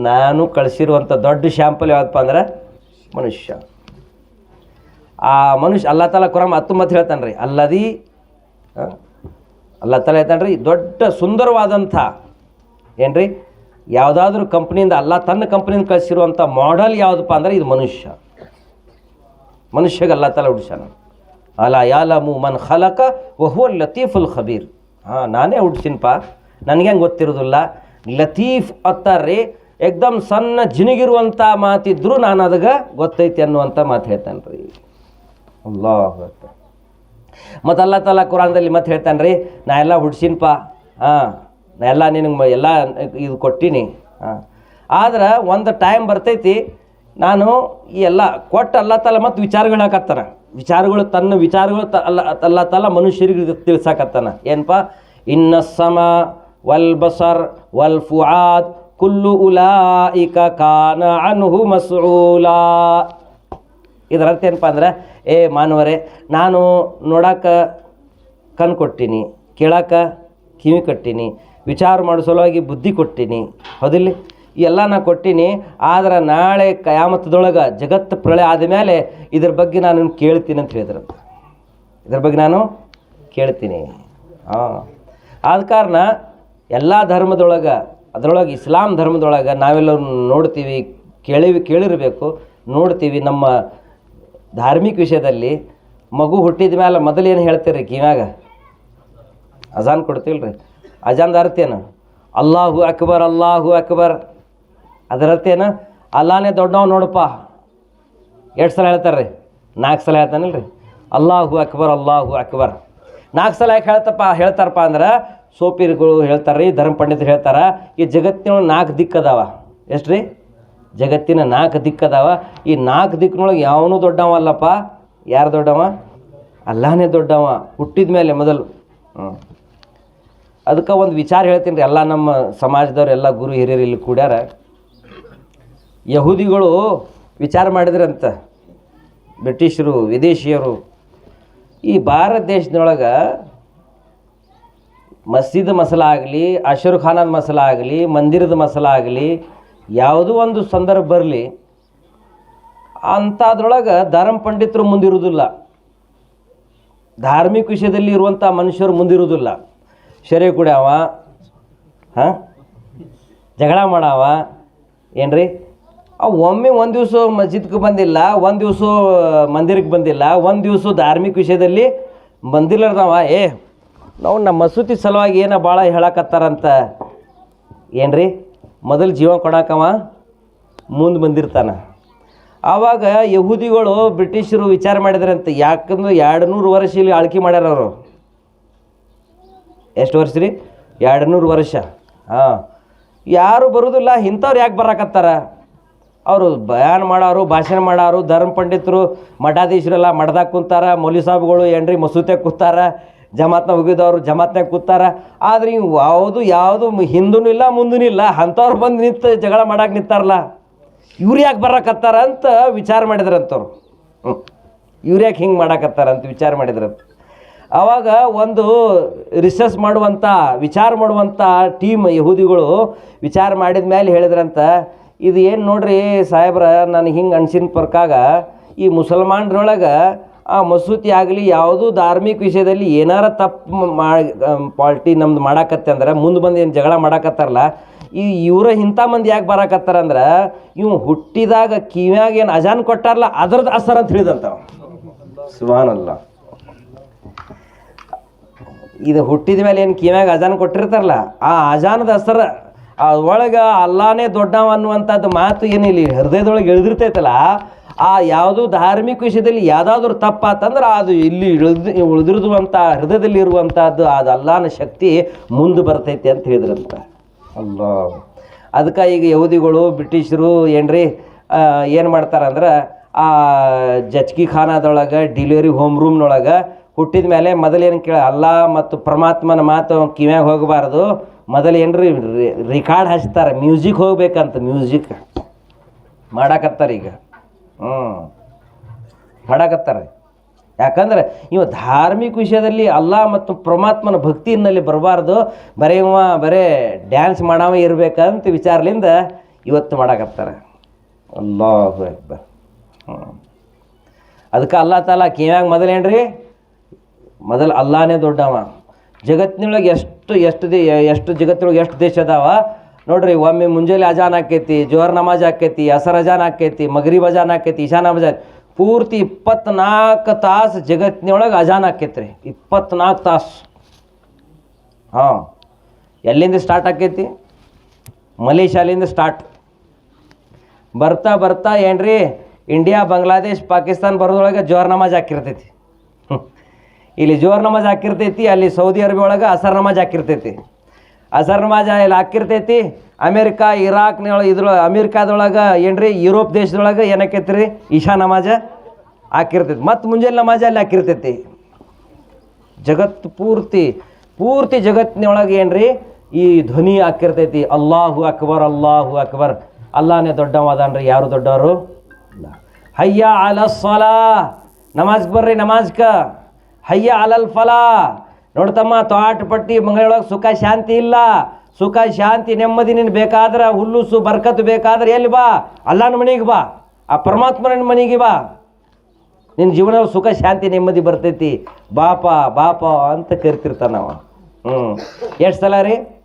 ನಾನು ಕಳಿಸಿರುವಂಥ ದೊಡ್ಡ ಶ್ಯಾಂಪಲ್ ಯಾವುದಪ್ಪ ಅಂದ್ರೆ ಮನುಷ್ಯ. ಆ ಮನುಷ್ಯ ಅಲ್ಲಾ ತಾಲ ಕುರಾಮ್ ಹತ್ತೊಂಬತ್ತು ಹೇಳ್ತಾನೆ ರೀ ಅಲ್ಲದಿ ಅಲ್ಲ ತಲ ಹೇಳ್ತಾನೆ ರೀ ದೊಡ್ಡ ಸುಂದರವಾದಂಥ, ಏನ್ರಿ? ಯಾವುದಾದ್ರೂ ಕಂಪ್ನಿಯಿಂದ ಅಲ್ಲ, ತನ್ನ ಕಂಪ್ನಿಯಿಂದ ಕಳಿಸಿರುವಂಥ ಮಾಡೆಲ್ ಯಾವುದಪ್ಪ ಅಂದ್ರೆ ಇದು ಮನುಷ್ಯ. ಮನುಷ್ಯಗೆ ಅಲ್ಲಾ ತಲೆ ಹುಡ್ಸ್ಯಾನ ಅಲ ಯಾಲಮು ಮನ್ ಖಲಕ ವಹುವಲ್ ಲತೀಫುಲ್ ಖಬೀರ್. ಹಾಂ, ನಾನೇ ಹುಡ್ಸಿನಪ್ಪ ನನಗೆ ಹೆಂಗೆ ಗೊತ್ತಿರೋದಿಲ್ಲ. ಲತೀಫ್ ಅತ್ತಾರ್ರಿ, ಎಕ್ದಮ್ ಸಣ್ಣ ಜಿನಿಗಿರುವಂಥ ಮಾತಿದ್ರು ನಾನು ಅದಗ ಗೊತ್ತೈತಿ ಅನ್ನುವಂಥ ಮಾತು ಹೇಳ್ತಾನೆ ರೀ ಅಲ್ಲ. ಮತ್ತು ಅಲ್ಲ ತಲ ಕುರಾನ್ದಲ್ಲಿ ಮತ್ತೆ ಹೇಳ್ತಾನೆ ರೀ ನಾ ಎಲ್ಲ ಹುಡ್ಸಿನಪ್ಪ ಹಾಂ. ಎಲ್ಲ ನಿನಗೆ ಎಲ್ಲ ಇದು ಕೊಟ್ಟೀನಿ. ಆದ್ರೆ ಒಂದು ಟೈಮ್ ಬರ್ತೈತಿ, ನಾನು ಈ ಎಲ್ಲ ಕೊಟ್ಟು ಅಲ್ಲ ತಲ ಮತ್ತು ವಿಚಾರಗಳು ಹಾಕತ್ತಾನ. ವಿಚಾರಗಳು ತನ್ನ ವಿಚಾರಗಳು ತ ಅಲ್ಲ ಅಲ್ಲ ತಲ ಮನುಷ್ಯರಿಗೆ ತಿಳಿಸಾಕತ್ತಾನ. ಏನಪ್ಪ ಇನ್ನ ಸಮ ವಲ್ ಬಸರ್ ವಲ್ ಫುಆದ್ ಕುಲ್ಲು ಉಲಾಯಿಕ ಕಾನ ಅನ್ಹು ಮಸೂಲಾ ಇದರ ಏನಪ್ಪ ಅಂದ್ರೆ, ಏ ಮಾನವರೇ, ನಾನು ನೋಡಕ್ಕೆ ಕಣ್ ಕೊಟ್ಟೀನಿ ಕೇಳಕ್ಕೆ ಕಿವಿ ಕಟ್ಟೀನಿ ವಿಚಾರ ಮಾಡೋ ಸಲುವಾಗಿ ಬುದ್ಧಿ ಕೊಟ್ಟೀನಿ. ಹೌದಿಲ್ಲ? ಎಲ್ಲ ನಾ ಕೊಟ್ಟೀನಿ. ಆದ್ರೆ ನಾಳೆ ಕಯಾಮತದೊಳಗೆ ಜಗತ್ತು ಪ್ರಳಯ ಆದಮೇಲೆ ಇದ್ರ ಬಗ್ಗೆ ನಾನು ಕೇಳ್ತೀನಿ ಅಂತ ಹೇಳಿದ್ರಂತ. ಇದ್ರ ಬಗ್ಗೆ ನಾನು ಕೇಳ್ತೀನಿ. ಹಾಂ. ಆದ ಕಾರಣ ಎಲ್ಲ ಧರ್ಮದೊಳಗೆ, ಅದರೊಳಗೆ ಇಸ್ಲಾಂ ಧರ್ಮದೊಳಗೆ ನಾವೆಲ್ಲರೂ ನೋಡ್ತೀವಿ, ಕೇಳಿವಿ, ಕೇಳಿರಬೇಕು. ನೋಡ್ತೀವಿ ನಮ್ಮ ಧಾರ್ಮಿಕ ವಿಷಯದಲ್ಲಿ ಮಗು ಹುಟ್ಟಿದ ಮೇಲೆ ಮೊದಲು ಏನು ಹೇಳ್ತೀರಿ ಕಿವ್ಯಾಗ ಅಜಾನ್ ಕೊಡ್ತೀವಿ ರೀ ಅಜಾನ್ದ ಅರ್ಥ ಏನು? ಅಲ್ಲಾಹು ಅಕ್ಬರ್ ಅಲ್ಲಾಹು ಅಕ್ಬರ್. ಅದರ ಅರ್ಥ ಏನು? ಅಲ್ಲಾನೇ ದೊಡ್ಡವ ನೋಡಪ್ಪ. ಎಷ್ಟು ಸಲ ಹೇಳ್ತಾರೆ ರೀ ನಾಲ್ಕು ಸಲ ಹೇಳ್ತಾನಲ್ಲ ರೀ ಅಲ್ಲಾಹು ಅಕ್ಬರ್ ಅಲ್ಲಾಹು ಅಕ್ಬರ್. ನಾಲ್ಕು ಸಲ ಯಾಕೆ ಹೇಳ್ತಪ್ಪ? ಹೇಳ್ತಾರಪ್ಪ ಅಂದ್ರೆ ಸೋಪಿರ್ಗಳು ಹೇಳ್ತಾರೆ ರೀ ಧರ್ಮ ಪಂಡಿತರು ಹೇಳ್ತಾರೆ, ಈ ಜಗತ್ತಿನ ನಾಲ್ಕು ದಿಕ್ಕದಾವ ಎಷ್ಟು ರೀ ಜಗತ್ತಿನ ನಾಲ್ಕು ದಿಕ್ಕದಾವ ಈ ನಾಲ್ಕು ದಿಕ್ಕಿನೊಳಗೆ ಯಾವನೂ ದೊಡ್ಡವ ಅಲ್ಲಪ್ಪ? ಯಾರು ದೊಡ್ಡವ? ಅಲ್ಲಾನೇ ದೊಡ್ಡವ. ಹುಟ್ಟಿದ ಮೇಲೆ ಮೊದಲು. ಹ್ಞೂ ಅದಕ್ಕೆ ಒಂದು ವಿಚಾರ ಹೇಳ್ತೀನಿ ರೀ. ಎಲ್ಲ ನಮ್ಮ ಸಮಾಜದವ್ರು, ಎಲ್ಲ ಗುರು ಹಿರಿಯರು ಇಲ್ಲಿ ಕೂಡ್ಯಾರ. ಯಹೂದಿಗಳು ವಿಚಾರ ಮಾಡಿದ್ರಂತ. ಬ್ರಿಟಿಷರು, ವಿದೇಶಿಯರು. ಈ ಭಾರತ ದೇಶದೊಳಗೆ ಮಸೀದ್ ಮಸಾಲ ಆಗಲಿ, ಅಶರು ಖಾನದ ಮಸಲ ಆಗಲಿ, ಮಂದಿರದ ಮಸಾಲ ಆಗಲಿ, ಯಾವುದೋ ಒಂದು ಸಂದರ್ಭ ಬರಲಿ, ಅಂಥದ್ರೊಳಗೆ ಧರ್ಮ ಪಂಡಿತರು ಮುಂದಿರುವುದಿಲ್ಲ ಧಾರ್ಮಿಕ ವಿಷಯದಲ್ಲಿ ಇರುವಂಥ ಮನುಷ್ಯರು ಮುಂದಿರುವುದಿಲ್ಲ ಶರೆ ಕುಡ್ಯಾವ? ಹಾಂ? ಜಗಳ ಮಾಡಾವ? ಏನ್ರಿ? ಅವು ಒಮ್ಮೆ ಒಂದು ದಿವಸ ಮಸ್ಜಿದ್ಗೆ ಬಂದಿಲ್ಲ, ಒಂದು ದಿವಸ ಮಂದಿರಕ್ಕೆ ಬಂದಿಲ್ಲ, ಒಂದು ದಿವಸ ಧಾರ್ಮಿಕ ವಿಷಯದಲ್ಲಿ ಬಂದಿಲ್ಲದವ ಏ, ನಾವು ನಮ್ಮ ಮಸೂತಿ ಸಲುವಾಗಿ ಏನೋ ಭಾಳ ಹೇಳಕತ್ತಾರಂತ? ಏನ್ರಿ? ಮೊದಲು ಜೀವ ಕೊಡಾಕವ? ಮುಂದೆ ಬಂದಿರ್ತಾನೆ. ಆವಾಗ ಯಹೂದಿಗಳು ಬ್ರಿಟಿಷರು ವಿಚಾರ ಮಾಡಿದ್ರಂತೆ, ಯಾಕಂದ್ರೆ ಎರಡು ನೂರು ವರ್ಷ ಇಲ್ಲಿ ಆಳ್ಕೆ ಮಾಡ್ಯಾರ ಅವರು. ಎಷ್ಟು ವರ್ಷ ರೀ? ಎರಡು ನೂರು ವರ್ಷ. ಹಾಂ. ಯಾರು ಬರೋದಿಲ್ಲ, ಇಂಥವ್ರು ಯಾಕೆ ಬರಕತ್ತಾರ? ಅವರು ಬಯಾನ್ ಮಾಡೋರು, ಭಾಷಣ ಮಾಡೋರು, ಧರ್ಮ ಪಂಡಿತರು, ಮಠಾಧೀಶರೆಲ್ಲ ಮಠದಾಗ ಕುಂತಾರ ಮೌಲಿ ಸಾಬ್ಗಳು, ಏನ್ರಿ ಮಸೂತೆ ಕೂತಾರ, ಜಮಾತ್ನ ಹೋಗಿದವರು ಜಮಾತ್ನಾಗ ಕೂತಾರ. ಆದ್ರೆ ಯಾವುದು ಯಾವುದು ಹಿಂದೂ ಇಲ್ಲ ಮುಂದೂ ಇಲ್ಲ, ಅಂಥವ್ರು ಬಂದು ನಿಂತು ಜಗಳ ಮಾಡಕ್ಕೆ ನಿಂತಾರಲ್ಲ. ಇವ್ರು ಯಾಕೆ ಬರಕತ್ತಾರ ಅಂತ ವಿಚಾರ ಮಾಡಿದ್ರಂತವ್ರು. ಹ್ಞೂ ಇವ್ರು ಯಾಕೆ ಹಿಂಗೆ ಮಾಡಕತ್ತಾರ ಅಂತ ವಿಚಾರ ಮಾಡಿದ್ರಂತ. ಆವಾಗ ಒಂದು ರಿಸರ್ಚ್ ಮಾಡುವಂಥ ವಿಚಾರ ಮಾಡುವಂಥ ಟೀಮ್ ಯಹೂದಿಗಳು ವಿಚಾರ ಮಾಡಿದ ಮೇಲೆ ಹೇಳಿದ್ರಂತ, ಇದು ಏನು ನೋಡ್ರಿ ಸಾಹೇಬ್ರ ನನಗೆ ಹಿಂಗೆ ಅನ್ಸಿನ ಪ್ರಕಾರ ಈ ಮುಸಲ್ಮಾನರೊಳಗೆ ಆ ಮಸೂತಿ ಆಗಲಿ ಯಾವುದೂ ಧಾರ್ಮಿಕ ವಿಷಯದಲ್ಲಿ ಏನಾರ ತಪ್ಪು ಪಾಲ್ಟಿ ನಮ್ದು ಮಾಡಾಕತ್ತೆ ಅಂದ್ರೆ, ಮುಂದೆ ಬಂದು ಏನು ಜಗಳ ಮಾಡಾಕತ್ತಾರಲ್ಲ, ಈ ಇವರ ಇಂಥ ಮಂದಿ ಯಾಕೆ ಬರಾಕತ್ತಾರ ಅಂದ್ರೆ ಇವು ಹುಟ್ಟಿದಾಗ ಕಿವ್ಯಾಗ ಏನು ಅಜಾನ್ ಕೊಟ್ಟಾರಲ್ಲ ಅದ್ರದ್ದು ಅಸರ್ ಅಂತ ಹೇಳಿದಂತ ಸುಬಾನಲ್ಲ ಇದು ಹುಟ್ಟಿದ ಮೇಲೆ ಏನು ಕಿವ್ಯಾಗ ಅಜಾನ್ ಕೊಟ್ಟಿರ್ತಾರಲ್ಲ, ಆ ಅಜಾನದ ಅಸರ ಒಳಗೆ ಅಲ್ಲಾನೇ ದೊಡ್ಡವ ಅನ್ನುವಂಥದ್ದು ಮಾತು ಏನಿಲ್ಲ ಹೃದಯದೊಳಗೆ ಇಳಿದಿರ್ತೈತಲ್ಲ, ಆ ಯಾವುದು ಧಾರ್ಮಿಕ ವಿಷಯದಲ್ಲಿ ಯಾವುದಾದ್ರೂ ತಪ್ಪಾತಂದ್ರೆ ಅದು ಇಲ್ಲಿ ಇಳಿದು, ಉಳಿದಿರುವಂಥ ಹೃದಯದಲ್ಲಿ ಇರುವಂಥದ್ದು ಅದು ಅಲ್ಲಾನ ಶಕ್ತಿ ಮುಂದೆ ಬರ್ತೈತಿ ಅಂತ ಹೇಳಿದ್ರಂತ. ಅಲ್ಲ ಅದಕ್ಕೆ ಈಗ ಯಹೂದಿಗಳು, ಬ್ರಿಟಿಷರು ಏನ್ರಿ ಏನು ಮಾಡ್ತಾರಂದ್ರೆ, ಆ ಜಚ್ಕಿ ಖಾನದೊಳಗೆ, ಡಿಲಿವರಿ ಹೋಮ್ ರೂಮ್ನೊಳಗೆ ಹುಟ್ಟಿದ ಮೇಲೆ ಮೊದಲೇನು ಕೇಳ, ಅಲ್ಲ ಮತ್ತು ಪರಮಾತ್ಮನ ಮಾತು ಕಿವ್ಯಾಗ ಹೋಗಬಾರ್ದು. ಮೊದಲು ಏನ್ರಿ ರಿಕಾರ್ಡ್ ಹಚ್ತಾರೆ ಮ್ಯೂಸಿಕ್ ಹೋಗ್ಬೇಕಂತ ಮ್ಯೂಸಿಕ್ ಮಾಡಾಕತ್ತಾರೆ ಈಗ. ಹ್ಞೂ ಮಾಡಾಕತ್ತಾರೆ. ಯಾಕಂದ್ರೆ ಇವ ಧಾರ್ಮಿಕ ವಿಷಯದಲ್ಲಿ ಅಲ್ಲ ಮತ್ತು ಪರಮಾತ್ಮನ ಭಕ್ತಿಯಲ್ಲಿ ಬರಬಾರ್ದು. ಬರೀ ಬರೇ ಡ್ಯಾನ್ಸ್ ಮಾಡವ ಇರಬೇಕಂತ ವಿಚಾರಲಿಂದ ಇವತ್ತು ಮಾಡಾಕತ್ತಾರೆ. ಅಲ್ಲಾಹು ಅಕ್ಬರ್. ಹ್ಞೂ ಅದಕ್ಕೆ ಅಲ್ಲ ತಾಲ ಕಿವ್ಯಾಗ ಮೊದಲೇನ್ರಿ? ಮೊದಲು ಅಲ್ಲಾನೇ ದೊಡ್ಡವ. ಜಗತ್ತಿನೊಳಗೆ ಎಷ್ಟು ಎಷ್ಟು ದೇ, ಎಷ್ಟು ಜಗತ್ತಿನೊಳಗೆ ಎಷ್ಟು ದೇಶ ಅದಾವ? ನೋಡ್ರಿ, ಒಮ್ಮೆ ಮುಂಜಾನೆ ಅಜಾನ್ ಆಕೈತಿ, ಜೋಹರ್ ನಮಾಜ್ ಆಕೈತಿ, ಅಸರ್ ಅಜಾನ್ ಆಕೈತಿ, ಮಗರಿಬ್ ಅಜಾನ್ ಆಕೈತಿ ಇಶಾನ್ ಅಜಾನ್. ಪೂರ್ತಿ ಇಪ್ಪತ್ನಾಲ್ಕು ತಾಸು ಜಗತ್ತಿನೊಳಗೆ ಅಜಾನ್ ಆಕೈತಿ ರೀ ಇಪ್ಪತ್ನಾಲ್ಕು ತಾಸು. ಹಾಂ. ಎಲ್ಲಿಂದ ಸ್ಟಾರ್ಟ್ ಆಕೈತಿ? ಮಲೇಷ್ಯಾಲಿಂದ ಸ್ಟಾರ್ಟ್ ಬರ್ತಾ ಬರ್ತಾ ಏನ್ರಿ ಇಂಡಿಯಾ ಬಾಂಗ್ಲಾದೇಶ್ ಪಾಕಿಸ್ತಾನ ಬರೋದ್ರೊಳಗೆ ಜೋಹರ್ ನಮಾಜ್ ಹಾಕಿರ್ತೈತಿ. ಇಲ್ಲಿ ಜೋರ್ ನಮಾಜ್ ಹಾಕಿರ್ತೈತಿ, ಅಲ್ಲಿ ಸೌದಿ ಅರಬಿ ಒಳಗೆ ಅಸರ್ ನಮಾಜ್ ಹಾಕಿರ್ತೈತಿ. ಅಸರ್ ನಮಾಜ್ ಇಲ್ಲಿ ಹಾಕಿರ್ತೈತಿ? ಅಮೇರಿಕಾ ಇರಾಕ್ನೊಳಗೆ ಇದ್ರೊಳ ಅಮೇರಿಕಾದೊಳಗೆ ಏನ್ರಿ? ಯುರೋಪ್ ದೇಶದೊಳಗೆ ಏನಕ್ಕೈತಿ ರೀ ಇಶಾ ನಮಾಜ ಹಾಕಿರ್ತೈತಿ. ಮತ್ತು ಮುಂಜಾನೆ ನಮಾಜ್ ಅಲ್ಲಿ ಹಾಕಿರ್ತೈತಿ. ಜಗತ್ತು ಪೂರ್ತಿ ಪೂರ್ತಿ ಜಗತ್ತಿನೊಳಗೆ ಏನ್ರಿ? ಈ ಧ್ವನಿ ಹಾಕಿರ್ತೈತಿ. ಅಲ್ಲಾಹು ಅಕ್ಬರ್ ಅಲ್ಲಾಹು ಅಕ್ಬರ್. ಅಲ್ಲಾನೇ ರೀ ಯಾರು ದೊಡ್ಡವರು? ಅಯ್ಯ ಹಯ್ಯ ಅಲ ಸಲಾ ನಮಾಜ್ಗೆ ಬರ್ರಿ, ನಮಾಜ್ಕ. ಹಯ್ಯ ಅಲಲ್ ಫಲ. ನೋಡ್ತಮ್ಮ ತೋಟ ಪಟ್ಟಿ, ಮಂಗಳೊಳಗೆ ಸುಖ ಶಾಂತಿ ಇಲ್ಲ. ಸುಖ ಶಾಂತಿ ನೆಮ್ಮದಿ ನಿನ್ನ ಬೇಕಾದ್ರೆ, ಹುಲ್ಲುಸು ಬರ್ಕತ್ತು ಬೇಕಾದ್ರೆ ಎಲ್ಲಿ ಬಾ? ಅಲ್ಲನ ಮನೆಗೆ ಬಾ. ಆ ಪರಮಾತ್ಮನ ಮನೆಗೆ ಬಾ. ನಿನ್ನ ಜೀವನದಲ್ಲಿ ಸುಖ ಶಾಂತಿ ನೆಮ್ಮದಿ ಬರ್ತೈತಿ. ಬಾಪ ಬಾಪ ಅಂತ ಕರಿತಿರ್ತಾನ ನಾವು ಹ್ಞೂ ಎಷ್ಟು ಸಲ ರೀ?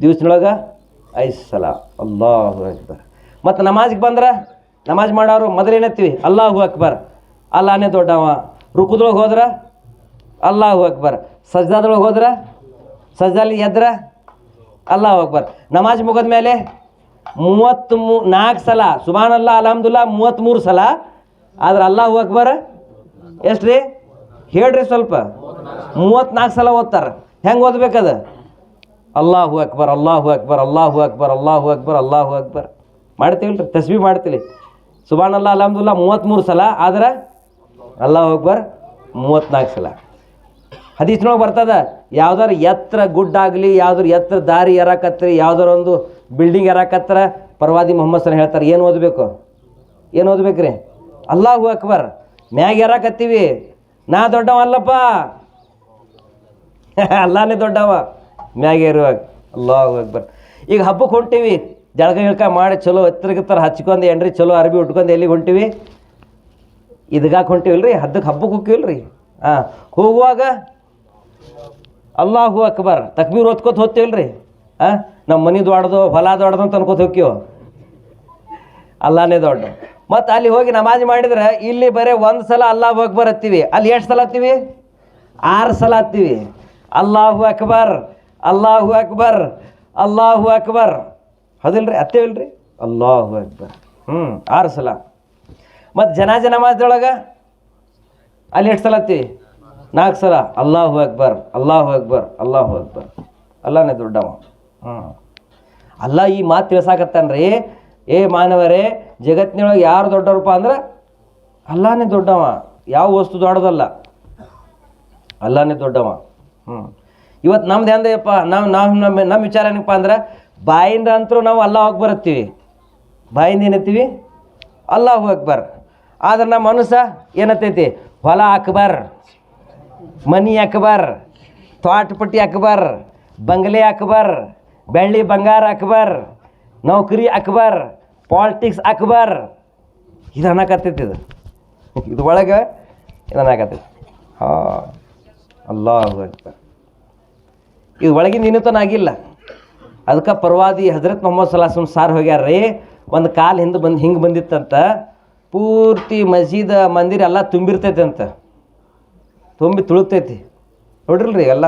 ದಿವ್ಸದೊಳಗೆ ಐದು ಸಲ. ಅಲ್ಲಾಹು ಅಕ್ಬರ್. ಮತ್ತು ನಮಾಜ್ಗೆ ಬಂದ್ರೆ? ನಮಾಜ್ ಮಾಡೋರು ಮೊದಲೇನತ್ತೀವಿ? ಅಲ್ಲಾಹು ಅಕ್ಬರ್. ಅಲ್ಲಾನೇ ದೊಡ್ಡವ. ರುಕುದೊಳಗೆ ಹೋದ್ರೆ? ಅಲ್ಲಾಹು ಅಕ್ಬರ್. ಸಜ್ಜಾದೊಳಗೆ ಹೋದ್ರೆ? ಸಜ್ಜಾಲಿ ಎದ್ರ? ಅಲ್ಲಾಹು ಅಕ್ಬರ್. ನಮಾಜ್ ಮುಗಿದ ಮೇಲೆ ಮೂವತ್ತ್ ಮೂ ನಾಲ್ಕು ಸಲ, ಸುಬಾನಲ್ಲ ಅಲ್ಹಮ್ದುಲ್ಲಾ ಮೂವತ್ತ್ಮೂರು ಸಲ, ಆದ್ರೆ ಅಲ್ಲಾಹು ಅಕ್ಬರ್ ಎಷ್ಟು ರೀ ಹೇಳ್ರಿ ಸ್ವಲ್ಪ. ಮೂವತ್ತ್ನಾಲ್ಕು ಸಲ ಓದ್ತಾರೆ. ಹೆಂಗೆ ಓದ್ಬೇಕದು? ಅಲ್ಲಾಹು ಅಕ್ಬರ್ ಅಲ್ಲಾಹು ಅಕ್ಬರ್ ಅಲ್ಲಾಹು ಅಕ್ಬರ್ ಅಲ್ಲಾಹು ಅಕ್ಬರ್ ಅಲ್ಲಾಹು ಅಕ್ಬರ್. ಮಾಡ್ತೀವಿ ರೀ ತಸ್ಬಿ ಮಾಡ್ತೀವಿ. ಸುಬಾನಲ್ಲ ಅಲ್ಹಮ್ದುಲ್ಲಾ ಮೂವತ್ತ್ಮೂರು ಸಲ, ಆದ್ರೆ ಅಲ್ಲಾಹು ಅಕ್ಬರ್ ಮೂವತ್ತ್ನಾಲ್ಕು ಸಲ. ಹದೀಸ್ನೊಳಗೆ ಬರ್ತದ, ಯಾವ್ದಾರು ಎತ್ತರ ಗುಡ್ಡ ಆಗಲಿ ಯಾವ್ದಾರು ಎತ್ತರ ದಾರಿ ಏರಾಕತ್ರಿ ಯಾವ್ದಾರು ಒಂದು ಬಿಲ್ಡಿಂಗ್ ಏರಾಕತ್ರ ಪರವಾದಿ ಮೊಹಮ್ಮದ್ ಹೇಳ್ತಾರೆ, ಏನು ಓದಬೇಕು? ಏನು ಓದ್ಬೇಕ್ರಿ? ಅಲ್ಲಾಹು ಅಕ್ಬರ್, ಮ್ಯಾಗ ಎರಾಕತ್ತೀವಿ. ನಾ ದೊಡ್ಡವ ಅಲ್ಲಪ್ಪ. ಅಲ್ಲಾನೇ ದೊಡ್ಡವ. ಮ್ಯಾಗ ಇರುವಾಗ ಅಲ್ಲಾಹು ಅಕ್ಬರ್. ಈಗ ಹಬ್ಬಕ್ಕೆ ಹೊಂಟೀವಿ, ಜಳಕ ಗಿಳಕ ಮಾಡಿ ಚಲೋ ಎತ್ತರಗಿತ್ತರ ಹಚ್ಕೊಂಡು, ಏನ್ರಿ ಚಲೋ ಅರ್ಬಿ ಉಟ್ಕೊಂಡು ಎಲ್ಲಿಗೆ ಹೊಂಟೀವಿ? ಇದಗಾಕ ಹೊಂಟಿವಲ್ರಿ? ಹದ್ದಕ್ಕೆ ಹಬ್ಬಕ್ಕೆ ಹೋಗ್ತೀವಿಲ್ರಿ ಹಾಂ ಹೋಗುವಾಗ ಅಲ್ಲಾಹು ಅಕ್ಬರ್ ತಕ್ಬೀರ್ ಓದ್ಕೋತ ಹೋಗ್ತೀವಲ್ರಿ? ಹಾಂ ನಮ್ಮ ಮನೆ ದೊಡ್ಡದು, ಹೊಲ ದೊಡ್ಡದು ಅಂತ ಅನ್ಕೋತ ಹೋಗ್ತೀವೋ ಅಲ್ಲಾನೇ ದೊಡ್ಡ. ಮತ್ತು ಅಲ್ಲಿ ಹೋಗಿ ನಮಾಜ್ ಮಾಡಿದ್ರೆ ಇಲ್ಲಿ ಬರೀ ಒಂದು ಸಲ ಅಲ್ಲಾಹು ಅಕ್ಬರ್ ಹತ್ತೀವಿ. ಅಲ್ಲಿ ಎಷ್ಟು ಸಲ ಹತ್ತೀವಿ? ಆರು ಸಲ ಹತ್ತೀವಿ. ಅಲ್ಲಾಹು ಅಕ್ಬರ್ ಅಲ್ಲಾಹು ಅಕ್ಬರ್ ಅಲ್ಲಾಹು ಅಕ್ಬರ್. ಹೌದಿಲ್ರಿ? ಹತ್ತೇವಿಲ್ರಿ ಅಲ್ಲಾಹು ಅಕ್ಬರ್. ಹ್ಞೂ ಆರು ಸಲ. ಮತ್ತು ಜನಾಜ ನಮಾಜ್ದೊಳಗೆ ಅಲ್ಲಿ ಎಷ್ಟು ಸಲ ಹತ್ತೀವಿ ನಾಲ್ಕು ಸಲ. ಅಲ್ಲಾಹು ಅಕ್ಬರ್ ಅಲ್ಲಾಹು ಅಕ್ಬರ್ ಅಲ್ಲಾಹು ಅಕ್ಬರ್. ಅಲ್ಲಾನೇ ದೊಡ್ಡವ. ಹ್ಞೂ ಅಲ್ಲ, ಈ ಮಾತು ತಿಳ್ಸಾಕತ್ತಾನ್ರಿ. ಏ ಮಾನವರೇ, ಜಗತ್ತಿನೊಳಗೆ ಯಾರು ದೊಡ್ಡವ್ರಪ್ಪ ಅಂದ್ರೆ ಅಲ್ಲಾನೇ ದೊಡ್ಡವ. ಯಾವ ವಸ್ತು ದೊಡ್ಡದಲ್ಲ. ಅಲ್ಲಾನೇ ದೊಡ್ಡವ. ಹ್ಞೂ ಇವತ್ತು ನಮ್ದು ಹೆಂದಯ್ಯಪ್ಪ, ನಾವು ನಾವು ನಮ್ಮ ನಮ್ಮ ವಿಚಾರ ಏನಪ್ಪ ಅಂದ್ರೆ, ಬಾಯಿಂದ ಅಂತರೂ ನಾವು ಅಲ್ಲಾಹ್ ಹೋಗಿ ಬರುತ್ತೀವಿ ಬಾಯಿಂದ ಏನತ್ತೀವಿ ಅಲ್ಲಾಹು ಅಕ್ಬರ್. ಆದ್ರೆ ನಮ್ಮ ಮನಸ್ಸ ಏನತ್ತೈತಿ? ಹೊಲ ಅಕ್ಬರ್, ಮನಿ ಅಕ್ಬರ್, ತೋಟಪಟ್ಟಿ ಅಕ್ಬರ್, ಬಂಗ್ಲೆ ಅಕ್ಬರ್, ಬೆಳ್ಳಿ ಬಂಗಾರ ಅಕ್ಬರ್, ನೌಕರಿ ಅಕ್ಬರ್, ಪಾಲಿಟಿಕ್ಸ್ ಅಕ್ಬರ್. ಇದು ಅನ್ನಕತ್ತೈತಿ ಇದು. ಇದು ಒಳಗೆ ಇದು ಅನ್ನಕತ್ತೈತಿ. ಹಾಂ, ಅಲ್ಲಾಹು ಅಕ್ಬರ್. ಇದು ಒಳಗಿನ ಆಗಿಲ್ಲ. ಅದಕ್ಕೆ ಪರವಾದಿ ಹಜರತ್ ಮೊಹಮ್ಮದ್ ಸಲಾಸಮ್ ಸಾರ್ ಹೋಗ್ಯಾರ ರೀ ಒಂದು ಕಾಲು ಹಿಂದೆ ಬಂದು ಹಿಂಗೆ ಬಂದಿತ್ತಂತ. ಪೂರ್ತಿ ಮಸೀದ ಮಂದಿರ ಎಲ್ಲ ತುಂಬಿರ್ತೈತೆ ಅಂತ. ತುಂಬಿ ತುಳುಕ್ತೈತಿ. ನೋಡ್ರಿಲ್ರಿ ಎಲ್ಲ?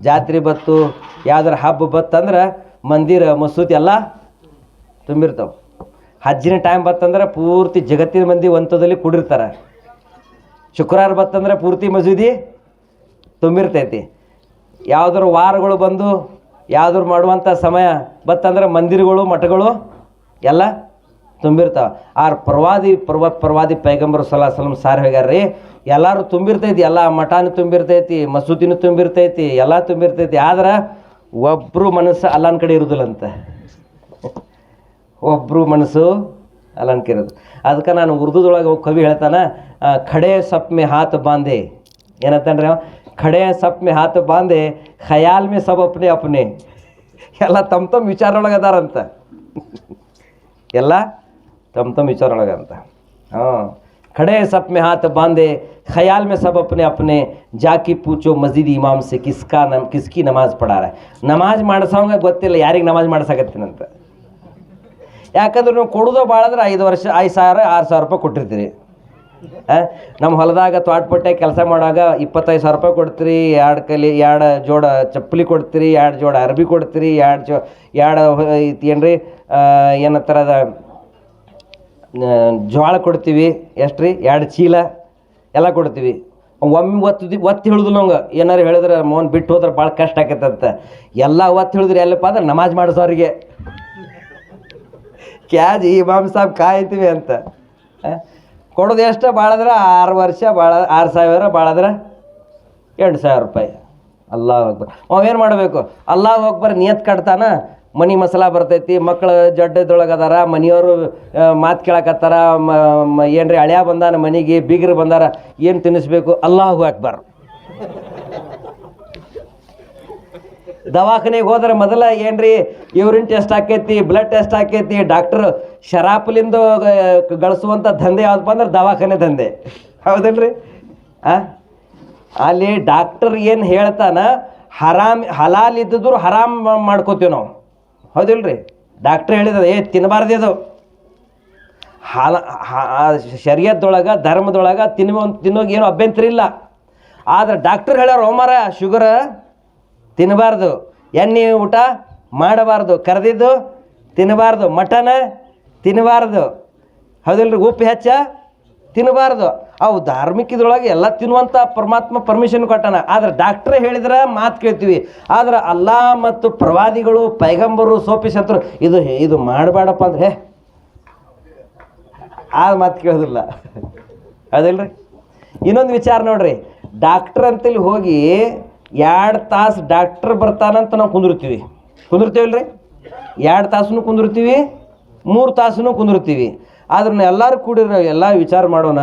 ಜಾತ್ರೆ ಬತ್ತು, ಯಾವ್ದಾರ ಹಬ್ಬ ಬತ್ತಂದ್ರೆ ಮಂದಿರ ಮಸೂತಿ ಎಲ್ಲ ತುಂಬಿರ್ತಾವೆ. ಹಜ್ಜಿನ ಟೈಮ್ ಬತ್ತಂದ್ರೆ ಪೂರ್ತಿ ಜಗತ್ತಿನ ಮಂದಿ ಒಂತದಲ್ಲಿ ಕೂಡಿರ್ತಾರೆ. ಶುಕ್ರವಾರ ಬತ್ತಂದ್ರೆ ಪೂರ್ತಿ ಮಸೂದಿ ತುಂಬಿರ್ತೈತಿ. ಯಾವ್ದಾರು ವಾರಗಳು ಬಂದು, ಯಾವ್ದಾರು ಮಾಡುವಂಥ ಸಮಯ ಬತ್ತಂದ್ರೆ ಮಂದಿರಗಳು, ಮಠಗಳು ಎಲ್ಲ ತುಂಬಿರ್ತಾವೆ ಆರ್ ಪ್ರವಾದಿ ಪರ್ವ, ಪ್ರವಾದಿ ಪೈಗಂಬರ್ ಸಲಾ ಸಲಂ ಸಾರಿ ಹೋಗ್ಯಾರ ರೀ ಎಲ್ಲರೂ ತುಂಬಿರ್ತೈತಿ, ಎಲ್ಲ ಮಠಾನು ತುಂಬಿರ್ತೈತಿ, ಮಸೂದಿನೂ ತುಂಬಿರ್ತೈತಿ, ಎಲ್ಲ ತುಂಬಿರ್ತೈತಿ, ಆದ್ರೆ ಒಬ್ಬರು ಮನಸ್ಸು ಅಲ್ಲನ ಕಡೆ ಇರುದಿಲ್ಲಂತ. ಒಬ್ಬರು ಮನಸ್ಸು ಅಲಂಕಿರೋದು ಅದಕ್ಕೆ ನಾನು ಉರ್ದುದೊಳಗೆ ಕವಿ ಹೇಳ್ತಾನೆ ಖಡೆ ಸಪ್ಮೆ ಹಾತ್ ಬಾಂಧೆ. ಏನಂತಂದ್ರೆ ಖಡೆ ಸಪ್ಮೆ ಹಾತ್ ಬಾಂಧೆ, ಖಯಾಲ್ ಮೇ ಸಬ್ ಅಪ್ನೆ ಅಪ್ನೆ. ಎಲ್ಲ ತಮ್ಮ ತಮ್ಮ ವಿಚಾರೊಳಗೆ ಅದಾರಂತ. ಎಲ್ಲ ತಮ್ಮ ತಮ್ಮ ವಿಚಾರೊಳಗೆ ಅಂತ ಹಾಂ ಖಡೆ ಸಪ್ में हाथ बांधे ख्याल में सब अपने अपने जाके पूछो मस्जिद इमाम से किसका नम किसकी नमाज पढ़ा रहा है ನಮಾಜ್ ಮಾಡಿಸೋಂಗ ಗೊತ್ತಿಲ್ಲ ಯಾರಿಗೆ ನಮಾಜ್ ಮಾಡ್ಸಕತ್ತೀನಂತ ಯಾಕಂದ್ರೆ ನೀವು ಕೊಡೋದು ಭಾಳ ಅಂದ್ರೆ ಐದು ವರ್ಷ ಐದು ಸಾವಿರ ಆರು ಸಾವಿರ ರೂಪಾಯಿ ಕೊಟ್ಟಿರ್ತೀರಿ ಆ, ನಮ್ಮ ಹೊಲದಾಗ ತೋಟಪಟ್ಟೆ ಕೆಲಸ ಮಾಡುವಾಗ ಇಪ್ಪತ್ತೈದು ಸಾವಿರ ರೂಪಾಯಿ ಕೊಡ್ತೀರಿ ಎರಡು ಕಲಿ ಎರಡು ಜೋಡ ಚಪ್ಪಲಿ ಕೊಡ್ತೀರಿ ಎರಡು ಜೋಡ ಅರ್ಬಿ ಕೊಡ್ತೀರಿ ಎರಡು ಜೋ ಎರಡು ಏನ್ರಿ ಏನತ್ತರ ಅದ ಆ, ಜೋಳ ಕೊಡ್ತೀವಿ, ಎಷ್ಟು ರೀ? ಎರಡು ಚೀಲ ಎಲ್ಲ ಕೊಡ್ತೀವಿ. ಒಮ್ಮೆ ಒತ್ತು ಒತ್ತಿ ಹೇಳಿದ್ರು ನಂಗೆ ಏನಾರು ಹೇಳಿದ್ರೆ ಮೋನ್ ಬಿಟ್ಟು ಹೋದ್ರೆ ಭಾಳ ಕಷ್ಟ ಆಕೈತಂತ. ಎಲ್ಲ ಒತ್ತು ಹೇಳಿದ್ರೆ ಎಲ್ಲಪ್ಪ ಅಂದ್ರೆ ನಮಾಜ್ ಮಾಡಿಸೋರಿಗೆ. ಕ್ಯಾಜ್ ಈ ಮಾಮ್ ಸಾಬ್ ಕಾಯ್ತೀವಿ ಅಂತ? ಕೊಡೋದು ಎಷ್ಟು ಭಾಳದ್ರೆ ಆರು ವರ್ಷ ಭಾಳ ಆರು ಸಾವಿರ ಭಾಳದ್ರೆ ಎಂಟು ಸಾವಿರ ರೂಪಾಯಿ. ಅಲ್ಲ ಅಕ್ಬರ್. ಅವೇನು ಮಾಡಬೇಕು? ಅಲ್ಲಾಹ್ ಅಕ್ಬರ್ ನಿಯತ್ ಕಟ್ತಾನ. ಮನಿ ಮಸಾಲ ಬರ್ತೈತಿ ಮಕ್ಕಳು ಜಡ್ಡದೊಳಗೆ ಅದಾರ ಮನೆಯವರು ಮಾತು ಕೇಳಕತ್ತಾರ ಏನ್ರಿ ಹಳ್ಯಾ ಬಂದಾನ ಮನೆಗೆ, ಬೀಗರು ಬಂದಾರ, ಏನು ತಿನ್ನಿಸ್ಬೇಕು ಅಲ್ಲಾಹು ಅಕ್ಬರ್. ದವಾಖಾನೆಗೆ ಹೋದ್ರೆ ಮೊದಲ ಏನ್ರಿ, ಯೂರಿನ್ ಟೆಸ್ಟ್ ಆಕೈತಿ, ಬ್ಲಡ್ ಟೆಸ್ಟ್ ಆಕೈತಿ, ಡಾಕ್ಟರ್ ಶರಾಪ್ಲಿಂದ ಗಳಿಸುವಂಥ ದಂಧೆ ಯಾವುದಪ್ಪ ಅಂದ್ರೆ ದವಾಖಾನೆ ದಂಧೆ. ಹೌದಲ್ರಿ? ಆ? ಅಲ್ಲಿ ಡಾಕ್ಟರ್ ಏನು ಹೇಳ್ತಾನ, ಹರಾಮ್, ಹಲಾಲ್ ಇದ್ದಿದ್ರು ಹರಾಮ್ ಮಾಡ್ಕೋತೀವಿ ನಾವು. ಹೌದಿಲ್ರಿ? ಡಾಕ್ಟ್ರ್ ಹೇಳಿದ ಏ ತಿನ್ನಬಾರ್ದು ಹಾಲ ಶರೀರದೊಳಗೆ ಧರ್ಮದೊಳಗೆ ತಿನ್ನುವ, ತಿನ್ನೋಕೆ ಏನು ಅಭ್ಯಂತರ ಇಲ್ಲ. ಆದ್ರೆ ಡಾಕ್ಟ್ರ್ ಹೇಳೋ ರೋಮರ ಶುಗರ್ ತಿನ್ನಬಾರ್ದು ಎಣ್ಣೆ, ಊಟ ಮಾಡಬಾರ್ದು. ಕರೆದಿದ್ದು ತಿನ್ನಬಾರ್ದು ಮಟನ್ ತಿನ್ನಬಾರ್ದು ಹೌದಿಲ್ರಿ? ಉಪ್ಪು ಹೆಚ್ಚ ತಿನ್ನಬಾರ್ದು ಅವು ಧಾರ್ಮಿಕ ಇದ್ರೊಳಗೆ ಎಲ್ಲ ತಿನ್ನುವಂಥ ಪರಮಾತ್ಮ ಪರ್ಮಿಷನ್ ಕೊಟ್ಟಾನ. ಆದ್ರೆ ಡಾಕ್ಟ್ರೇ ಹೇಳಿದ್ರೆ ಮಾತು ಕೇಳ್ತೀವಿ. ಆದ್ರೆ ಅಲ್ಲಾ ಮತ್ತು ಪ್ರವಾದಿಗಳು, ಪೈಗಂಬರು ಸೋಪಿಸಂತರು, ಇದು ಇದು ಮಾಡಬೇಡಪ್ಪ ಅಂದ್ರೆ ಆ ಮಾತು ಕೇಳೋದಿಲ್ಲ. ಅದಿಲ್ಲರಿ ಇನ್ನೊಂದು ವಿಚಾರ ನೋಡ್ರಿ. ಡಾಕ್ಟ್ರ್ ಅಂತೇಳಿ ಹೋಗಿ ಎರಡು ತಾಸು ಡಾಕ್ಟ್ರ್ ಬರ್ತಾನಂತ ನಾವು ಕುಂದಿರ್ತೀವಿ ಕುಂದಿರ್ತೀವಲ್ರಿ ಎರಡು ತಾಸು ಕುಂದಿರ್ತೀವಿ ಮೂರು ತಾಸು ಕುಂದಿರ್ತೀವಿ ಆದ್ರೆ ಎಲ್ಲರೂ ಕೂಡಿರೋ ಎಲ್ಲ ವಿಚಾರ ಮಾಡೋಣ.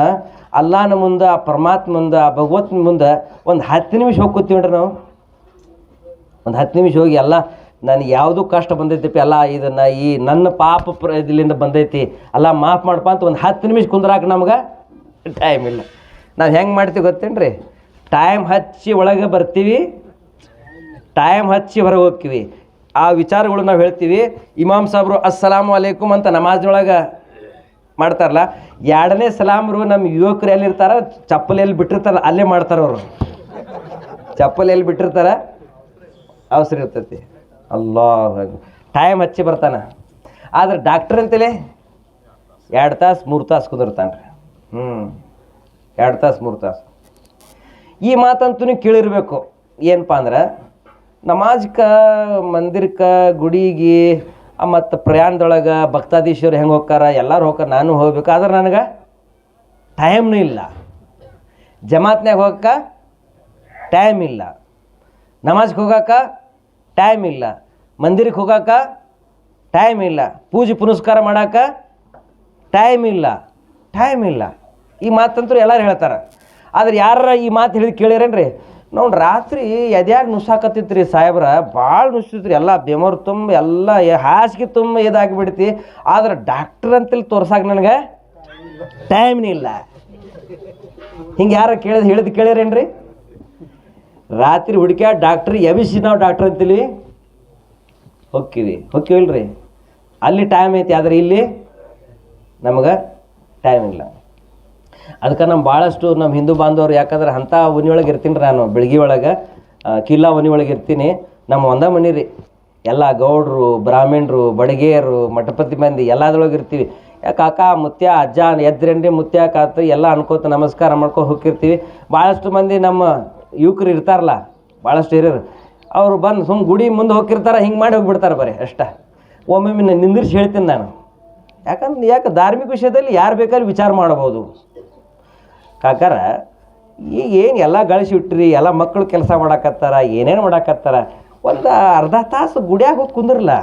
ಅಲ್ಲಾನ ಮುಂದೆ ಆ ಪರಮಾತ್ಮ ಮುಂದೆ ಆ ಭಗವತ್ನ ಮುಂದೆ ಒಂದು ಹತ್ತು ನಿಮಿಷ ಹೋಗ್ಕೋತೀವಿ ನಾವು. ಒಂದು ಹತ್ತು ನಿಮಿಷ ಹೋಗಿ ಎಲ್ಲ, ನನಗೆ ಯಾವುದೂ ಕಷ್ಟ ಬಂದೈತಿ ಅಲ್ಲ ಇದನ್ನು ಈ ನನ್ನ ಪಾಪ ಪ್ರ ಇದರಿಂದ ಬಂದೈತಿ, ಅಲ್ಲ ಮಾಫ್ ಮಾಡಪ್ಪ ಅಂತ ಒಂದು ಹತ್ತು ನಿಮಿಷ ಕುಂದ್ರಾಕ ನಮ್ಗೆ ಟೈಮ್ ಇಲ್ಲ. ನಾವು ಹೆಂಗೆ ಮಾಡ್ತೀವಿ ಗೊತ್ತೇನ್ರಿ? ಟೈಮ್ ಹಚ್ಚಿ ಒಳಗೆ ಬರ್ತೀವಿ ಟೈಮ್ ಹಚ್ಚಿ ಹೊರಗೆ ಹೋಗ್ತೀವಿ. ಆ ವಿಚಾರಗಳು ನಾವು ಹೇಳ್ತೀವಿ, ಇಮಾಮ್ ಸಾಬ್ರು, ಅಸ್ಸಲಾಮು ಅಲೈಕುಮ್ ಅಂತ ನಮಾಜ್ನೊಳಗೆ ಮಾಡ್ತಾರಲ್ಲ, ಎರಡನೇ ಸಲಾಮ್ರು ನಮ್ಮ ಯುವಕರು ಎಲ್ಲಿರ್ತಾರ ಚಪ್ಪಲಿ ಎಲ್ಲಿ ಬಿಟ್ಟಿರ್ತಾರ, ಅಲ್ಲೇ ಮಾಡ್ತಾರೆ ಅವರು. ಚಪ್ಪಲಿ ಎಲ್ಲಿ ಬಿಟ್ಟಿರ್ತಾರ, ಅವಸರ ಇರ್ತೈತಿ. ಅಲ್ಲ ಟೈಮ್ ಹಚ್ಚಿ ಬರ್ತಾನ. ಆದ್ರೆ ಡಾಕ್ಟರ್ ಅಂತೇಳಿ ಎರಡು ತಾಸು, ಮೂರು ತಾಸು ಕುದಿರ್ತಾನೆ ರೀ ಹ್ಞೂ ಎರಡು ತಾಸು, ಮೂರು ತಾಸು. ಈ ಮಾತಂತೂ ನೀವು ಕೇಳಿರ್ಬೇಕು. ಏನಪ್ಪ ಅಂದ್ರೆ, ನಮಾಜ್ಕ, ಮಂದಿರಕ್ಕೆ, ಗುಡಿಗೆ ಮತ್ತು ಪ್ರಯಾಣದೊಳಗೆ ಭಕ್ತಾದೀಶ್ವರು ಹೆಂಗೆ ಹೋಗ್ತಾರ ಎಲ್ಲರೂ ಹೋಗ್ತಾರೆ ನಾನು ಹೋಗ್ಬೇಕು. ಆದ್ರೆ ನನಗೆ ಟೈಮ್ನೂ ಇಲ್ಲ. ಜಮಾತ್ನಾಗ ಹೋಗಕ್ಕೆ ಟೈಮ್ ಇಲ್ಲ. ನಮಾಜ್ಗೆ ಹೋಗಕ್ಕೆ ಟೈಮ್ ಇಲ್ಲ. ಮಂದಿರಕ್ಕೆ ಹೋಗಕ್ಕೆ ಟೈಮ್ ಇಲ್ಲ. ಪೂಜೆ ಪುನಸ್ಕಾರ ಮಾಡಕ್ಕೆ ಟೈಮ್ ಇಲ್ಲ. ಟೈಮ್ ಇಲ್ಲ. ಈ ಮಾತಂತೂ ಎಲ್ಲರೂ ಹೇಳ್ತಾರೆ. ಆದ್ರೆ ಯಾರ ಈ ಮಾತು ಹೇಳಿದ್ ಕೇಳಿರೇನ್ರಿ? ನಾವು ರಾತ್ರಿ ಎದ್ಯಾಗ ನುಸಾಕತ್ತಿತ್ತು ರೀ ಸಾಹೇಬ್ರ? ಭಾಳ ನುಸ್ತಿತ್ರಿ ಎಲ್ಲ ಬೆಮರ್ ತುಂಬ, ಎಲ್ಲ ಹಾಸಿಗೆ ತುಂಬ ಇದಾಗಿಬಿಡ್ತಿ. ಆದ್ರೆ ಡಾಕ್ಟ್ರ್ ಅಂತೇಳಿ ತೋರ್ಸಾಕ ನನಗೆ ಟೈಮ್ನಿಲ್ಲ ಹಿಂಗೆ ಯಾರು ಕೇಳಿದ್ ಹೇಳಿದ್ ಕೇಳಿರೇನ್ರಿ? ರಾತ್ರಿ ಹುಡುಕ್ಯಾ ಡಾಕ್ಟ್ರ್ ಎಬಿಸಿ ನಾವು ಡಾಕ್ಟ್ರ್ ಅಂತೀವಿ ಹೊಕ್ಕಿವಿ. ಹೊಕ್ಕಿವಿಲ್ರಿ. ಅಲ್ಲಿ ಟೈಮ್ ಐತಿ, ಆದ್ರೆ ಇಲ್ಲಿ ನಮಗೆ ಟೈಮ್ ಇಲ್ಲ. ಅದಕ್ಕೆ ನಮ್ಮ ಭಾಳಷ್ಟು ನಮ್ಮ ಹಿಂದೂ ಬಾಂಧವರು ಯಾಕಂದ್ರೆ ಅಂಥ ಮನೆ ಒಳಗೆ ಇರ್ತೀನಿ ರೀ ನಾನು ಬೆಳಗ್ಗೆ ಒಳಗೆ. ಕಿಲ್ಲಾ ಮನೆ ಒಳಗೆ ಇರ್ತೀನಿ. ನಮ್ಮ ಒಂದ ಮನೆ ರೀ. ಎಲ್ಲ ಗೌಡರು, ಬ್ರಾಹ್ಮಣರು, ಬಡಗೇರು, ಮಠಪತಿ ಮಂದಿ ಎಲ್ಲದ್ರೊಳಗೆ ಇರ್ತೀವಿ. ಯಾಕೆ ಕಾಕ, ಮುತ್ಯ, ಅಜ್ಜ ಎದ್ರೇನ್ರಿ ಮುತ್ಯ ಕಾತು ಎಲ್ಲ ಅನ್ಕೋತ ನಮಸ್ಕಾರ ಮಾಡ್ಕೊ ಹೋಗಿರ್ತೀವಿ. ಭಾಳಷ್ಟು ಮಂದಿ ನಮ್ಮ ಯುವಕರು ಇರ್ತಾರಲ್ಲ ಭಾಳಷ್ಟು ಹಿರಿಯರು, ಅವರು ಬಂದು ಸುಮ್ಮ ಗುಡಿ ಮುಂದೆ ಹೋಗಿರ್ತಾರೆ ಹಿಂಗೆ ಮಾಡಿ ಹೋಗ್ಬಿಡ್ತಾರೆ ಬರೀ ಅಷ್ಟ. ಒಮ್ಮೊಮ್ಮೆ ನಿಂದಿರ್ಸಿ ಹೇಳ್ತೀನಿ ನಾನು. ಯಾಕಂದ್ರೆ ಯಾಕೆ ಧಾರ್ಮಿಕ ವಿಷಯದಲ್ಲಿ ಯಾರು ಬೇಕಾದ್ರೂ ವಿಚಾರ ಮಾಡ್ಬೋದು. ಕಾಕಾರ ಈಗ ಏನು ಎಲ್ಲ ಗಳಿಸಿ ಇಟ್ರಿ, ಎಲ್ಲ ಮಕ್ಕಳು ಕೆಲಸ ಮಾಡಾಕತ್ತಾರ, ಏನೇನು ಮಾಡಾಕತ್ತಾರ, ಒಂದು ಅರ್ಧ ತಾಸು ಗುಡಿಯಾಗ ಹೋಗಿ ಕುಂದ್ರಲ್ಲ.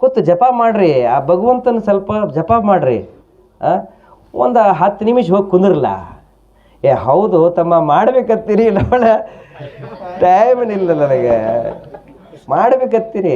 ಕೂತು ಜಪ ಮಾಡ್ರಿ, ಆ ಭಗವಂತನ ಸ್ವಲ್ಪ ಜಪ ಮಾಡ್ರಿ ಒಂದು ಹತ್ತು ನಿಮಿಷ ಹೋಗಿ ಕುಂದ್ರಲ್ಲ. ಏ, ಹೌದು, ತಮ್ಮ ಮಾಡ್ಬೇಕತ್ತೀರಿ ನೋಡ ಟೈಮ್ ಇಲ್ಲ ನನಗೆ. ಮಾಡ್ಬೇಕತ್ತೀರಿ.